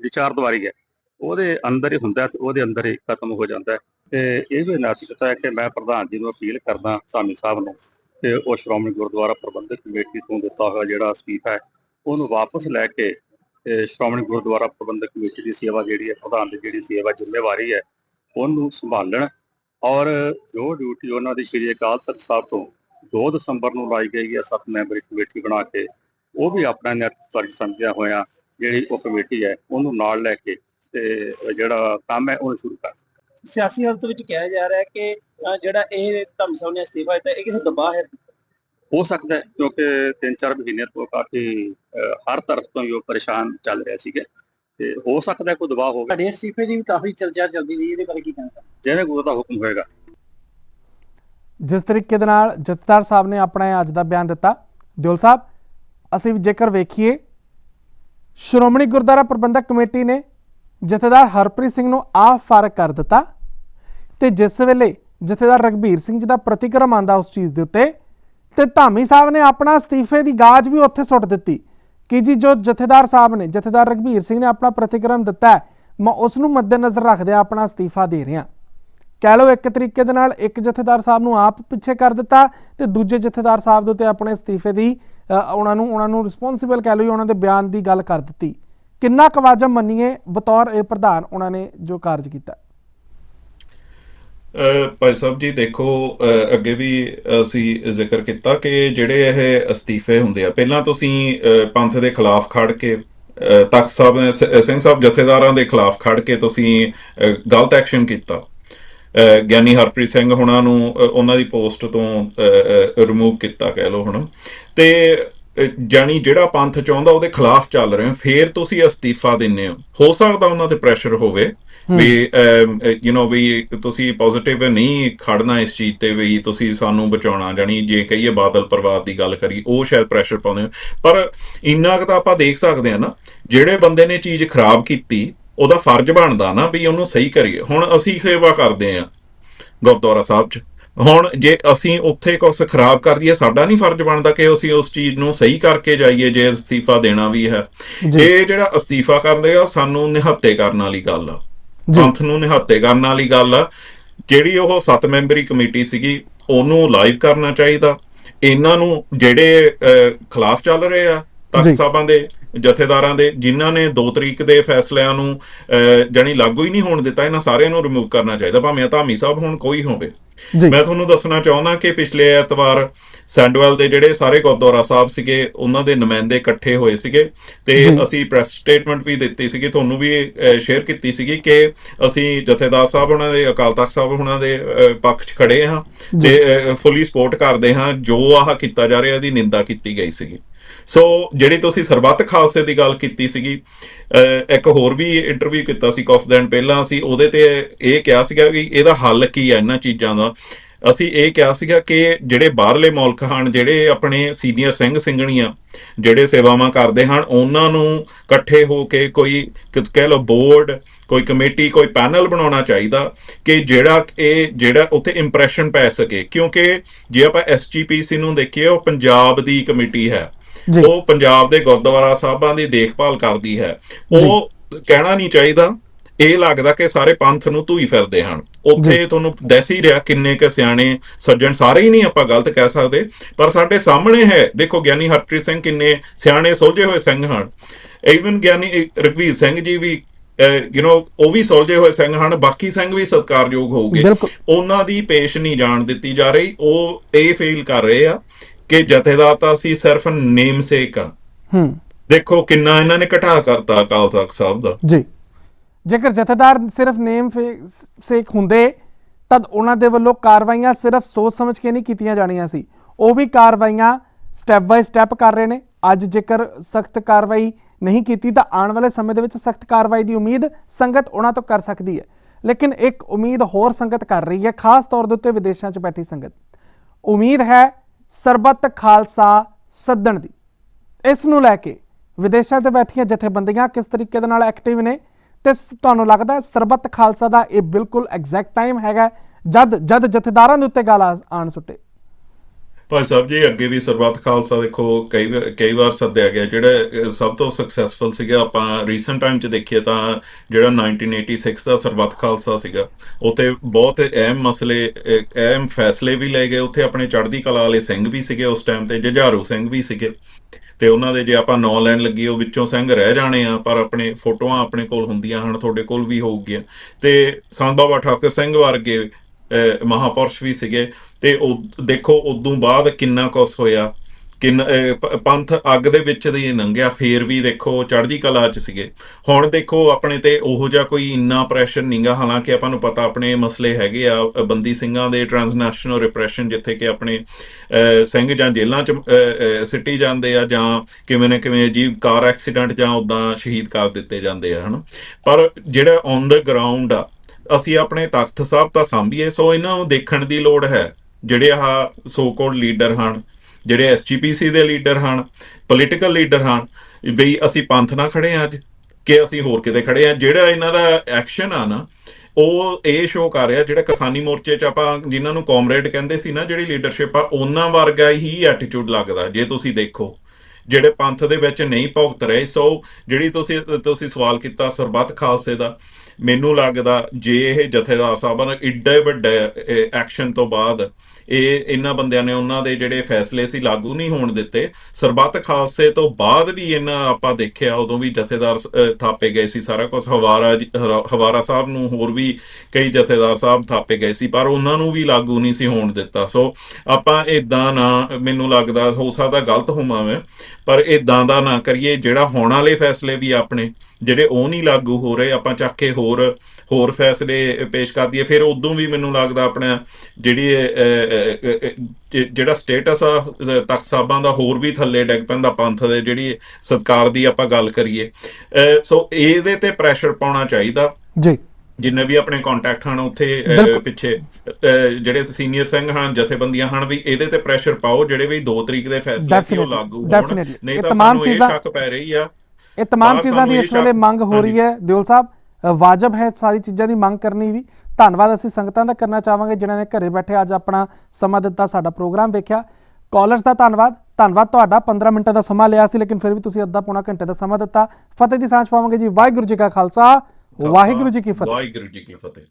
ਵਿਚਾਰ ਦੁਆਰੀ ਹੈ। ਉਹਦੇ ਅੰਦਰ ਹੀ ਹੁੰਦਾ ਤੇ ਉਹਦੇ ਅੰਦਰ ਹੀ ਖਤਮ ਹੋ ਜਾਂਦਾ ਤੇ ਇਹ ਵੀ ਨਾਟਕਤਾ ਹੈ ਕਿ ਮੈਂ ਪ੍ਰਧਾਨ ਜੀ ਨੂੰ ਅਪੀਲ ਕਰਦਾ ਸਾਮੀ ਸਾਹਿਬ ਨੂੰ ਕਿ ਉਹ ਸ਼੍ਰੋਮਣੀ ਗੁਰਦੁਆਰਾ ਪ੍ਰਬੰਧਕ ਕਮੇਟੀ ਤੋਂ ਦਿੱਤਾ ਹੋਇਆ ਜਿਹੜਾ ਅਸਤੀਫਾ ਹੈ, ਉਹਨੂੰ ਵਾਪਸ ਲੈ ਕੇ ਸ਼੍ਰੋਮਣੀ ਗੁਰਦੁਆਰਾ ਪ੍ਰਬੰਧਕ ਕਮੇਟੀ ਦੀ ਸੇਵਾ ਜਿਹੜੀ ਹੈ, ਪ੍ਰਧਾਨ ਦੀ ਜਿਹੜੀ ਸੇਵਾ ਜ਼ਿੰਮੇਵਾਰੀ ਹੈ, ਉਹਨੂੰ ਸੰਭਾਲਣ ਔਰ ਜੋ ਡਿਊਟੀ ਉਹਨਾਂ ਦੀ ਸ਼੍ਰੀ ਅਕਾਲ ਤਖਤ ਸਾਹਿਬ ਤੋਂ 2 ਦਸੰਬਰ ਨੂੰ ਲਾਈ ਗਈ ਹੈ ਸੱਤ ਮੈਂਬਰੀ ਕਮੇਟੀ ਬਣਾ ਕੇ। ਉਹ ਵੀ ਆਪਣਾ ਨੈਤਿਕ ਸਮਝਿਆ ਹੋਇਆ ਜਿਹੜੀ ਉਹ ਕਮੇਟੀ ਹੈ ਉਹਨੂੰ ਨਾਲ ਲੈ ਕੇ ਤੇ ਜਿਹੜਾ ਕੰਮ ਹੈ ਉਹ ਸ਼ੁਰੂ ਕਰ ਸਿਆਸੀ ਹਾਲਤ ਵਿੱਚ ਕਿਹਾ ਜਾ ਰਿਹਾ ਹੈ ਕਿ ਜਿਹੜਾ ਇਹ ਧਰਮ ਸਾਹਿਬ ਨੇ ਅਸਤੀਫਾ ਦਿੱਤਾ ਇਹ ਕਿਸੇ ਦਬਾਅ ਹੈ? ਹੋ ਸਕਦਾ ਹੈ ਕਿਉਂਕਿ 3-4 ਮਹੀਨੇ ਤੋਂ ਕਾਫੀ ਹਰ ਤਰਫ ਤੋਂ ਉਹ ਪਰੇਸ਼ਾਨ ਚੱਲ ਰਿਹਾ ਸੀਗਾ। ਤੇ ਹੋ ਸਕਦਾ ਕੋਈ ਦਬਾਅ ਹੋਵੇ। ਤੁਹਾਡੇ ਅਸਤੀਫੇ ਦੀ ਵੀ ਕਾਫੀ ਚਰਚਾ ਚੱਲਦੀ ਰਹੀ ਇਹਦੇ ਬਾਰੇ ਕੀ ਕਹਿਣਾ ਜਿਵੇਂ ਗੁਰੂ ਦਾ ਹੁਕਮ ਹੋਏਗਾ। ਜਿਸ ਤਰੀਕੇ ਦੇ ਨਾਲ ਜਥੇਦਾਰ ਸਾਹਿਬ ਨੇ ਆਪਣਾ ਅੱਜ ਦਾ ਬਿਆਨ ਦਿੱਤਾ। ਦਿਓਲ ਸਾਹਿਬ, ਅਸੀਂ ਜੇਕਰ ਵੇਖੀਏ, ਸ਼੍ਰੋਮਣੀ ਗੁਰਦੁਆਰਾ ਪ੍ਰਬੰਧਕ ਕਮੇਟੀ ਨੇ ਜਥੇਦਾਰ ਹਰਪ੍ਰੀਤ ਸਿੰਘ ਨੂੰ ਆਪ ਫਾਰਗ ਕਰ ਦਿੱਤਾ ਤੇ ਜਿਸ ਵੇਲੇ ਜਥੇਦਾਰ ਰਗਬੀਰ ਸਿੰਘ ਜੀ ਦਾ ਪ੍ਰਤੀਕਰਮ ਆਂਦਾ ਉਸ ਚੀਜ਼ ਦੇ ਉੱਤੇ, ਤੇ ਧਾਮੀ ਸਾਹਿਬ ਨੇ ਆਪਣਾ ਅਸਤੀਫੇ ਦੀ ਗਾਜ ਵੀ ਉੱਥੇ ਸੁੱਟ ਦਿੱਤੀ। ਕਿ ਜੀ ਜੋ ਜਥੇਦਾਰ ਸਾਹਿਬ ਨੇ, ਜਥੇਦਾਰ ਰਗਬੀਰ ਸਿੰਘ ਨੇ ਆਪਣਾ ਪ੍ਰਤੀਕਰਮ ਦਿੱਤਾ ਮੈਂ ਉਸ ਨੂੰ ਮੱਦੇਨਜ਼ਰ ਰੱਖਦਿਆਂ ਆਪਣਾ ਅਸਤੀਫਾ ਦੇ ਰਿਹਾ। ਕਹਿ ਲਓ ਇੱਕ ਤਰੀਕੇ ਦੇ ਨਾਲ ਇੱਕ ਜਥੇਦਾਰ ਸਾਹਿਬ ਨੂੰ ਆਪ ਪਿੱਛੇ ਕਰ ਦਿੱਤਾ ਤੇ ਦੂਜੇ ਜਥੇਦਾਰ ਸਾਹਿਬ ਦੇ ਉੱਤੇ ਆਪਣੇ ਅਸਤੀਫੇ ਦੀ ਉਹਨਾਂ ਨੂੰ ਉਹਨਾਂ ਨੂੰ ਰਿਸਪੌਂਸਿਬਲ ਕਹਿ ਲਓ ਉਹਨਾਂ ਦੇ ਬਿਆਨ ਦੀ ਗੱਲ ਕਰ ਦਿੱਤੀ। ਕਿੰਨਾ ਕੁ ਮੰਨੀਏ, ਬਤੌਰ ਇਹ ਪ੍ਰਧਾਨ ਉਹਨਾਂ ਨੇ ਜੋ ਕਾਰਜ ਕੀਤਾ। ਭਾਈ ਸਾਹਿਬ ਜੀ, ਦੇਖੋ ਅੱਗੇ ਵੀ ਅਸੀਂ ਜ਼ਿਕਰ ਕੀਤਾ ਕਿ ਜਿਹੜੇ ਇਹ ਅਸਤੀਫੇ ਹੁੰਦੇ ਆ, ਪਹਿਲਾਂ ਤੁਸੀਂ ਪੰਥ ਦੇ ਖਿਲਾਫ ਖੜ ਕੇ ਅਹ ਤਖਤ ਸਾਹਿਬ ਨੇ ਸਿੰਘ ਸਾਹਿਬ ਜਥੇਦਾਰਾਂ ਦੇ ਖਿਲਾਫ ਖੜ ਕੇ ਤੁਸੀਂ ਗਲਤ ਐਕਸ਼ਨ ਕੀਤਾ। ਗਿਆਨੀ ਹਰਪ੍ਰੀਤ ਸਿੰਘ ਹੁਣਾਂ ਨੂੰ ਉਹਨਾਂ ਦੀ ਪੋਸਟ ਤੋਂ ਰਿਮੂਵ ਕੀਤਾ ਕਹਿ ਲਓ ਹੁਣ। ਤੇ ਜਾਣੀ ਜਿਹੜਾ ਪੰਥ ਚਾਹੁੰਦਾ ਉਹਦੇ ਖਿਲਾਫ ਚੱਲ ਰਹੇ। ਹੋ ਫੇਰ ਤੁਸੀਂ ਅਸਤੀਫਾ ਦਿੰਨੇ ਹੋ। ਹੋ ਸਕਦਾ ਉਹਨਾਂ ਤੇ ਪ੍ਰੈਸ਼ਰ ਹੋਵੇ ਵੀ ਯੂ نو ਵੀ ਤੁਸੀਂ ਪੋਜ਼ਿਟਿਵ ਨਹੀਂ ਖੜਨਾ ਇਸ ਚੀਜ਼ ਤੇ ਵੀ ਤੁਸੀਂ ਸਾਨੂੰ ਬਚਾਉਣਾ। ਜਾਣੀ ਜੇ ਕਹੀਏ ਬਾਦਲ ਪਰਿਵਾਰ ਦੀ ਗੱਲ ਕਰੀ ਉਹ ਸ਼ਾਇਦ ਪ੍ਰੈਸ਼ਰ ਪਾਉਂਦੇ ਹੋ ਪਰ ਇੰਨਾ ਕੁ ਤਾਂ ਆਪਾਂ ਦੇਖ ਸਕਦੇ ਆ ਨਾ ਜਿਹੜੇ ਬੰਦੇ ਨੇ ਚੀਜ਼ ਖਰਾਬ ਕੀਤੀ ਉਹਦਾ ਫਰਜ਼ ਬਣਦਾ ਨਾ ਵੀ ਉਹਨੂੰ ਸਹੀ ਕਰੀਏ ਹੁਣ ਅਸੀਂ ਸੇਵਾ ਕਰਦੇ ਆ ਗੁਰਦੁਆਰਾ ਸਾਹਿਬ 'ਚ ਹੁਣ ਜੇ ਅਸੀਂ ਉੱਥੇ ਕੁਝ ਖਰਾਬ ਕਰ ਦਈਏ ਸਾਡਾ ਨਹੀਂ ਫਰਜ਼ ਬਣਦਾ ਕਿ ਅਸੀਂ ਉਸ ਚੀਜ਼ ਨੂੰ ਸਹੀ ਕਰਕੇ ਜਾਈਏ ਜੇ ਅਸਤੀਫਾ ਦੇਣਾ ਵੀ ਹੈ। ਇਹ ਜਿਹੜਾ ਅਸਤੀਫਾ ਕਰਦੇ ਆ ਸਾਨੂੰ ਨਿਹੱਤੇ ਕਰਨ ਵਾਲੀ ਗੱਲ ਆ। ਪੰਥ ਨੂੰ ਨਿਹੱਤੇ ਕਰਨ ਵਾਲੀ ਗੱਲ ਆ ਜਿਹੜੀ ਉਹ ਸੱਤ ਮੈਂਬਰੀ ਕਮੇਟੀ ਸੀਗੀ ਉਹਨੂੰ ਲਾਈਵ ਕਰਨਾ ਚਾਹੀਦਾ ਇਹਨਾਂ ਨੂੰ ਜਿਹੜੇ ਖਿਲਾਫ ਚੱਲ ਰਹੇ ਆ। ਤਖਤ ਸਾਹਿਬਾਂ ਦੇ ਜਥੇਦਾਰਾਂ ਦੇ ਜਿਨ੍ਹਾਂ ਨੇ 2 ਤਰੀਕ ਦੇ ਫੈਸਲਿਆਂ ਨੂੰ ਜਾਣੀ ਲਾਗੂ ਹੀ ਨਹੀਂ ਹੋਣ ਦਿੱਤਾ ਇਹਨਾਂ ਸਾਰਿਆਂ ਨੂੰ ਰਿਮੂਵ ਕਰਨਾ ਚਾਹੀਦਾ ਭਾਵੇਂ ਧਾਮੀ ਸਾਹਿਬ ਹੁਣ ਕੋਈ ਹੋਵੇ। ਮੈਂ ਤੁਹਾਨੂੰ ਦੱਸਣਾ ਚਾਹੁੰਦਾ ਕਿ ਪਿਛਲੇ ਐਤਵਾਰ ਸੈਂਡਵੈਲ ਦੇ ਜਿਹੜੇ ਸਾਰੇ ਗੁਰਦੁਆਰਾ ਸਾਹਿਬ ਸੀਗੇ ਉਹਨਾਂ ਦੇ ਨੁਮਾਇੰਦੇ ਇਕੱਠੇ ਹੋਏ ਸੀਗੇ ਤੇ। ਅਸੀਂ ਪ੍ਰੈਸ ਸਟੇਟਮੈਂਟ ਵੀ ਦਿੱਤੀ ਸੀਗੀ ਤੁਹਾਨੂੰ ਵੀ ਸ਼ੇਅਰ ਕੀਤੀ ਸੀਗੀ ਕਿ ਅਸੀਂ ਜਥੇਦਾਰ ਸਾਹਿਬ ਉਹਨਾਂ ਦੇ ਅਕਾਲ ਤਖਤ ਸਾਹਿਬ ਉਹਨਾਂ ਦੇ ਪੱਖ 'ਚ ਖੜੇ ਹਾਂ ਤੇ ਫੁੱਲੀ ਸਪੋਰਟ ਕਰਦੇ ਹਾਂ ਜੋ ਆਹ ਕੀਤਾ ਜਾ ਰਿਹਾ ਇਹਦੀ ਨਿੰਦਾ ਕੀਤੀ ਗਈ ਸੀਗੀ। ਸੋ ਜਿਹੜੀ ਤੁਸੀਂ ਸਰਬੱਤ ਖਾਲਸੇ ਦੀ ਗੱਲ ਕੀਤੀ ਸੀਗੀ ਇੱਕ ਹੋਰ ਵੀ ਇੰਟਰਵਿਊ ਕੀਤਾ ਸੀ ਕੁਝ ਦਿਨ ਪਹਿਲਾਂ ਅਸੀਂ, ਉਹਦੇ ਤੇ ਇਹ ਕਿਹਾ ਸੀਗਾ ਕਿ ਇਹਦਾ ਹੱਲ ਕੀ ਹੈ ਇਹਨਾਂ ਚੀਜ਼ਾਂ ਦਾ। ਅਸੀਂ ਇਹ ਕਿਹਾ ਸੀਗਾ ਕਿ ਜਿਹੜੇ ਬਾਹਰਲੇ ਮੁਲਕ ਹਨ, ਜਿਹੜੇ ਆਪਣੇ ਸੀਨੀਅਰ ਸਿੰਘ ਸਿੰਘਣੀਆਂ, ਜਿਹੜੇ ਸੇਵਾਵਾਂ ਕਰਦੇ ਹਨ, ਉਹਨਾਂ ਨੂੰ ਇਕੱਠੇ ਹੋ ਕੇ ਕੋਈ ਕਹਿ ਲਓ ਬੋਰਡ, ਕੋਈ ਕਮੇਟੀ, ਕੋਈ ਪੈਨਲ ਬਣਾਉਣਾ ਚਾਹੀਦਾ ਕਿ ਜਿਹੜਾ ਇਹ ਜਿਹੜਾ ਉੱਥੇ ਇੰਪ੍ਰੈਸ਼ਨ ਪੈ ਸਕੇ। ਕਿਉਂਕਿ ਜੇ ਆਪਾਂ ਐਸਜੀਪੀਸੀ ਨੂੰ ਦੇਖੀਏ, ਉਹ ਪੰਜਾਬ ਦੀ ਕਮੇਟੀ ਹੈ। ਉਹ ਪੰਜਾਬ ਦੇ ਗੁਰਦੁਆਰਾ ਸਾਹਿਬਾਂ ਦੀ ਦੇਖਭਾਲ ਕਰਦੀ ਹੈ। ਉਹ ਕਹਿਣਾ ਨਹੀਂ ਚਾਹੀਦਾ। ਇਹ ਲੱਗਦਾ ਕਿ ਸਾਰੇ ਪੰਥ ਨੂੰ ਧੂਈ ਫਿਰਦੇ ਹਨ। ਉੱਥੇ ਤੁਹਾਨੂੰ ਦੱਸ ਹੀ ਰਿਹਾ ਕਿੰਨੇ ਕ ਸਿਆਣੇ ਸੱਜਣ ਸਾਰੇ ਹੀ ਨਹੀਂ ਆਪਾਂ ਗਲਤ ਕਹਿ ਸਕਦੇ। ਪਰ ਸਾਡੇ ਸਾਹਮਣੇ ਹੈ। ਦੇਖੋ ਗਿਆਨੀ ਹਰਪ੍ਰੀਤ ਸਿੰਘ ਕਿੰਨੇ ਸਿਆਣੇ ਸੁਲਝੇ ਹੋਏ ਸਿੰਘ ਹਨ। Even Giani Raghbir Singh ji we you know ਉਹ ਵੀ ਸੁਲਝੇ ਹੋਏ ਸਿੰਘ ਹਨ। ਬਾਕੀ ਸਿੰਘ ਵੀ ਸਤਿਕਾਰਯੋਗ ਹੋਊਗੇ। ਉਹਨਾਂ ਦੀ ਪੇਸ਼ ਨਹੀਂ ਜਾਣ ਦਿੱਤੀ ਜਾ ਰਹੀ। ਉਹ ਇਹ ਫੀਲ ਕਰ ਰਹੇ ਆ ਕਿ ਜਥੇਦਾਰ ਤਾਂ ਅਸੀਂ ਸਿਰਫ ਨੇਮ ਸੇਕ ਆ। ਹੂੰ। ਦੇਖੋ ਕਿੰਨਾ ਇਹਨਾਂ ਨੇ ਘਟਾ ਕਰਤਾ ਅਕਾਲ ਤਖਤ ਸਾਹਿਬ ਦਾ। ਜੀ। ਜੇਕਰ ਜਥੇਦਾਰ ਸਿਰਫ ਨੇਮ ਸੇਕ ਹੁੰਦੇ ਤਦ ਉਹਨਾਂ ਦੇ ਵੱਲੋਂ ਕਾਰਵਾਈਆਂ ਸਿਰਫ ਸੋਚ ਸਮਝ ਕੇ ਨਹੀਂ ਕੀਤੀਆਂ ਜਾਣੀਆਂ ਸੀ। ਉਹ ਵੀ ਕਾਰਵਾਈਆਂ ਸਟੈਪ ਬਾਈ ਸਟੈਪ ਕਰ ਰਹੇ ਨੇ। ਅੱਜ ਜੇਕਰ ਸਖਤ ਕਾਰਵਾਈ ਨਹੀਂ ਕੀਤੀ ਤਾਂ ਆਉਣ ਵਾਲੇ ਸਮੇਂ ਦੇ ਵਿੱਚ ਸਖਤ ਕਾਰਵਾਈ ਦੀ ਉਮੀਦ ਸੰਗਤ ਉਹਨਾਂ ਤੋਂ ਕਰ ਸਕਦੀ ਹੈ। ਲੇਕਿਨ ਇੱਕ ਉਮੀਦ ਹੋਰ ਸੰਗਤ ਕਰ ਰਹੀ ਹੈ ਖਾਸ ਤੌਰ ਦੇ ਉੱਤੇ ਵਿਦੇਸ਼ਾਂ 'ਚ ਬੈਠੀ ਸੰਗਤ। ਉਮੀਦ ਹੈ ਸਰਬੱਤ ਖਾਲਸਾ ਸੱਦਣ ਦੀ। ਇਸ ਨੂੰ ਲੈ ਕੇ ਵਿਦੇਸ਼ਾਂ ਤੇ ਬੈਠੀਆਂ ਜਥੇਬੰਦੀਆਂ ਕਿਸ ਤਰੀਕੇ ਦੇ ਨਾਲ ਐਕਟਿਵ ਨੇ ਤੇ ਸ- ਤੁਹਾਨੂੰ ਲੱਗਦਾ ਸਰਬੱਤ ਖਾਲਸਾ ਦਾ ਇਹ ਬਿਲਕੁਲ ਐਗਜ਼ੈਕਟ ਟਾਈਮ ਹੈਗਾ ਜਦ ਜਦ ਜਥੇਦਾਰਾਂ ਦੇ ਉੱਤੇ ਗੱਲ ਆਣ ਸੁੱਟੇ। ਭਾਈ ਸਾਹਿਬ ਜੀ ਅੱਗੇ ਵੀ ਸਰਬੱਤ ਖਾਲਸਾ ਦੇਖੋ ਕਈ ਵਾਰ- ਕਈ ਵਾਰ ਸੱਦਿਆ ਗਿਆ। ਜਿਹੜਾ ਸਭ ਤੋਂ ਸਕਸੈਸਫੁਲ ਸੀਗਾ ਆਪਾਂ ਰੀਸੈਂਟ ਟਾਈਮ 'ਚ ਦੇਖੀਏ ਤਾਂ ਜਿਹੜਾ 1986 ਦਾ ਸਰਬੱਤ ਖਾਲਸਾ ਸੀਗਾ ਉੱਥੇ ਬਹੁਤ ਅਹਿਮ ਮਸਲੇ ਅਹਿਮ ਫੈਸਲੇ ਵੀ ਲਏ ਗਏ। ਉੱਥੇ ਆਪਣੇ ਚੜ੍ਹਦੀ ਕਲਾ ਵਾਲੇ ਸਿੰਘ ਵੀ ਸੀਗੇ ਉਸ ਟਾਈਮ ਤੇ ਜਝਾਰੂ ਸਿੰਘ ਵੀ ਸੀਗੇ। ਤੇ ਉਹਨਾਂ ਦੇ ਜੇ ਆਪਾਂ ਨਾਂ ਲੈਣ ਲੱਗੀ ਉਹ ਵਿੱਚੋਂ ਸਿੰਘ ਰਹਿ ਜਾਣੇ ਆ ਪਰ ਆਪਣੇ ਫੋਟੋਆਂ ਆਪਣੇ ਕੋਲ ਹੁੰਦੀਆਂ ਹਨ ਤੁਹਾਡੇ ਕੋਲ ਵੀ ਹੋਊਗੀਆਂ। ਤੇ ਸੰਤ ਬਾਬਾ ਠਾਕੁਰ ਸਿੰਘ ਵਰਗੇ ਅਹ, ਮਹਾਪੁਰਸ਼ ਵੀ ਸੀਗੇ। ਤੇ ਉਹ ਦੇਖੋ ਉਦੋਂ ਬਾਅਦ ਕਿੰਨਾ ਕੁਛ ਹੋਇਆ। ਕਿੰਨ ਪੰਥ ਅੱਗ ਦੇ ਵਿੱਚ ਦੀ ਲੰਘਿਆ ਫੇਰ ਵੀ ਦੇਖੋ ਚੜ੍ਹਦੀ ਕਲਾ 'ਚ ਸੀਗੇ। ਹੁਣ ਦੇਖੋ ਆਪਣੇ ਤੇ ਉਹੋ ਜਿਹਾ ਕੋਈ ਇੰਨਾ ਪ੍ਰੈਸ਼ਰ ਨਹੀਂਗਾ ਹਾਲਾਂਕਿ ਆਪਾਂ ਨੂੰ ਪਤਾ ਆਪਣੇ ਮਸਲੇ ਹੈਗੇ ਆ ਬੰਦੀ ਸਿੰਘਾਂ ਦੇ ਟ੍ਰਾਂਸਨੈਸ਼ਨਲ ਰਿਪਰੈਸ਼ਨ ਜਿੱਥੇ ਕਿ ਆਪਣੇ ਸਿੰਘ ਜਾਂ ਜੇਲ੍ਹਾਂ 'ਚ ਅ, ਸਿੱਟੀ ਜਾਂਦੇ ਆ ਜਾਂ ਕਿਵੇਂ ਨਾ ਕਿਵੇਂ ਜੀ ਕਾਰ ਐਕਸੀਡੈਂਟ ਜਾਂ ਉਦਾਂ ਸ਼ਹੀਦ ਕਰ ਦਿੱਤੇ ਜਾਂਦੇ ਆ ਹਨ। ਪਰ ਜਿਹੜਾ ਔਨ ਦਾ ਗਰਾਊਂਡ ਆ ਅਸੀਂ ਆਪਣੇ ਤਖਤ ਸਾਹਿਬ ਤਾਂ ਸਾਂਭੀਏ ਸੋ ਇਹਨਾਂ ਨੂੰ ਦੇਖਣ ਦੀ ਲੋੜ ਹੈ। ਜਿਹੜੇ ਆਹ ਸੋ ਕੋਲਡ ਲੀਡਰ ਹਨ, ਜਿਹੜੇ ਐਸਜੀਪੀਸੀ ਦੇ ਲੀਡਰ ਹਨ ਪੋਲੀਟੀਕਲ ਲੀਡਰ ਹਨ ਵੀ ਅਸੀਂ ਪੰਥ ਨਾਲ ਖੜੇ ਆ ਅੱਜ ਕਿ ਅਸੀਂ ਹੋਰ ਕਿਤੇ ਖੜੇ ਆ ਜਿਹੜਾ ਇਹਨਾਂ ਦਾ ਐਕਸ਼ਨ ਆ ਨਾ, ਉਹ ਇਹ ਸ਼ੋਅ ਕਰ ਰਿਹਾ ਜਿਹੜਾ ਕਿਸਾਨੀ ਮੋਰਚੇ 'ਚ ਆਪਾਂ ਜਿਨ੍ਹਾਂ ਨੂੰ ਕਾਮਰੇਡ ਕਹਿੰਦੇ ਸੀ ਨਾ, ਜਿਹੜੀ ਲੀਡਰਸ਼ਿਪ ਆ, ਉਹਨਾਂ ਵਰਗਾ ਹੀ ਐਟੀਟਿਊਡ ਲੱਗਦਾ, ਜੇ ਤੁਸੀਂ ਦੇਖੋ। ਜਿਹੜੇ ਪੰਥ ਦੇ ਵਿੱਚ ਨਹੀਂ ਭੁਗਤ ਰਹੇ, ਸੋ ਜਿਹੜੀ ਤੁਸੀਂ ਤੁਸੀਂ ਸਵਾਲ ਕੀਤਾ ਸਰਬੱਤ ਖਾਲਸੇ ਦਾ, ਮੈਨੂੰ ਲੱਗਦਾ ਜੇ ਇਹ ਜਥੇਦਾਰ ਸਾਹਿਬਾਂ ਨੇ ਇੱਡੇ ਵੱਡੇ ਐਕਸ਼ਨ ਤੋਂ ਬਾਅਦ ਇਹ ਇਹਨਾਂ ਬੰਦਿਆਂ ਨੇ ਉਹਨਾਂ ਦੇ ਜਿਹੜੇ ਫੈਸਲੇ ਸੀ ਲਾਗੂ ਨਹੀਂ ਹੋਣ ਦਿੱਤੇ। ਸਰਬੱਤ ਖਾਲਸੇ ਤੋਂ ਬਾਅਦ ਵੀ ਇਹਨਾਂ ਆਪਾਂ ਦੇਖਿਆ ਉਦੋਂ ਵੀ ਜਥੇਦਾਰ ਅਹ, ਥਾਪੇ ਗਏ ਸੀ ਸਾਰਾ ਕੁਝ ਹਵਾਰਾ ਜੀ- ਹਰਾ- ਹਵਾਰਾ ਸਾਹਿਬ ਨੂੰ ਹੋਰ ਵੀ ਕਈ ਜਥੇਦਾਰ ਸਾਹਿਬ ਥਾਪੇ ਗਏ ਸੀ ਪਰ ਉਹਨਾਂ ਨੂੰ ਵੀ ਲਾਗੂ ਨਹੀਂ ਸੀ ਹੋਣ ਦਿੱਤਾ। ਸੋ ਆਪਾਂ ਇਦਾਂ ਨਾ ਮੈਨੂੰ ਲੱਗਦਾ ਹੋ ਸਕਦਾ ਗਲਤ ਹੋਵਾਂ ਮੈਂ ਪਰ ਇਦਾਂ ਦਾ ਨਾ ਕਰੀਏ। ਜਿਹੜਾ ਹੋਣ ਵਾਲੇ ਫੈਸਲੇ ਵੀ ਆਪਣੇ ਜਿਹੜੇ ਉਹ ਨਹੀਂ ਲਾਗੂ ਹੋ ਰਹੇ ਆਪਾਂ ਚੱਕ ਕੇ ਹੋਰ ਹੋਰ ਫੈਸਲੇ ਪੇਸ਼ ਕਰ ਦਈਏ। ਫਿਰ ਉਦੋਂ ਵੀ ਮੈਨੂੰ ਲੱਗਦਾ ਆਪਣਾ ਜਿਹੜੀ ਇਹ, ਅਹ, ਅਹ, ਅਹ, ਜ- ਜਿਹੜਾ ਸਟੇਟਸ ਆ ਅਹ, ਤਖਤ ਸਾਹਿਬਾਂ ਦਾ ਹੋਰ ਵੀ ਥੱਲੇ ਡਿੱਗ ਪੈਂਦਾ ਪੰਥ ਦੇ ਜਿਹੜੀ ਸਤਕਾਰ ਦੀ ਆਪਾਂ ਗੱਲ ਕਰੀਏ ਅਹ, ਸੋ ਇਹਦੇ ਤੇ ਪ੍ਰੈਸ਼ਰ ਪਾਉਣਾ ਚਾਹੀਦਾ ਜੀ ਜਿੰਨੇ ਵੀ ਆਪਣੇ ਕੰਟੈਕਟ ਹਨ ਉੱਥੇ ਅਹ, ਬਿਲਕੁਲ। ਪਿੱਛੇ ਅਹ, ਜਿਹੜੇ ਸੀਨੀਅਰ ਸਿੰਘ ਹਨ ਜਥੇਬੰਦੀਆਂ ਹਨ ਵੀ ਇਹਦੇ ਤੇ ਪ੍ਰੈਸ਼ਰ ਪਾਓ ਜਿਹੜੇ ਵੀ 2 ਤਰੀਕ ਦੇ ਫੈਸਲੇ ਸੀ ਉਹ Definitely, ਲਾਗੂ ਹੋਣ definitely. ਨਹੀਂ ਇਹ ਤਾਂ ਤਮਾਮ ਸਾਨੂੰ ਇਹ ਚੀਜ਼ਾਂ- ਸ਼ੱਕ ਪੈ ਰਹੀ ਆ ਇਹ तमाम ਬਾਹਰ ਚੀਜ਼ਾਂ ਦੀ ਸਾਨੂੰ ਇਸ ਇਹ ਵੇਲੇ ਸ਼ੱਕ- ਮੰਗ ਹੋ ਰਹੀ ਹੈ ਦਿਓਲ ਸਾਹਿਬ ਅ, ਵਾਜਬ ਹੈ ਸਾਰੀ ਚੀਜ਼ਾਂ ਦੀ ਮੰਗ ਕਰਨੀ ਵੀ ਧੰਨਵਾਦ ਅਸੀਂ ਸੰਗਤਾਂ ਦਾ ਕਰਨਾ ਚਾਹਾਂਗੇ ਜਿਨ੍ਹਾਂ ਨੇ ਘਰੇ ਬੈਠੇ ਅੱਜ ਆਪਣਾ ਸਮਾਂ ਦਿੱਤਾ ਸਾਡਾ ਪ੍ਰੋਗਰਾਮ ਵੇਖਿਆ। ਕਾਲਰਸ ਦਾ ਧੰਨਵਾਦ। ਧੰਨਵਾਦ ਤੁਹਾਡਾ 15 ਮਿੰਟਾਂ ਦਾ ਸਮਾਂ ਲਿਆ ਸੀ ਲੇਕਿਨ ਫਿਰ ਵੀ ਤੁਸੀਂ ਅੱਧਾ ਪੌਣਾ ਘੰਟੇ ਦਾ ਸਮਾਂ ਦਿੱਤਾ। ਫਤਿਹ ਦੀ ਸਾਂਝ ਪਾਵਾਂਗੇ ਜੀ ਵਾਹਿਗੁਰੂ ਜੀ ਕਾ ਖਾਲਸਾ ਵਾਹਿਗੁਰੂ ਜੀ ਕੀ ਫਤਿਹ। ਵਾਹਿਗੁਰੂ ਜੀ ਕੀ ਫਤਿਹ।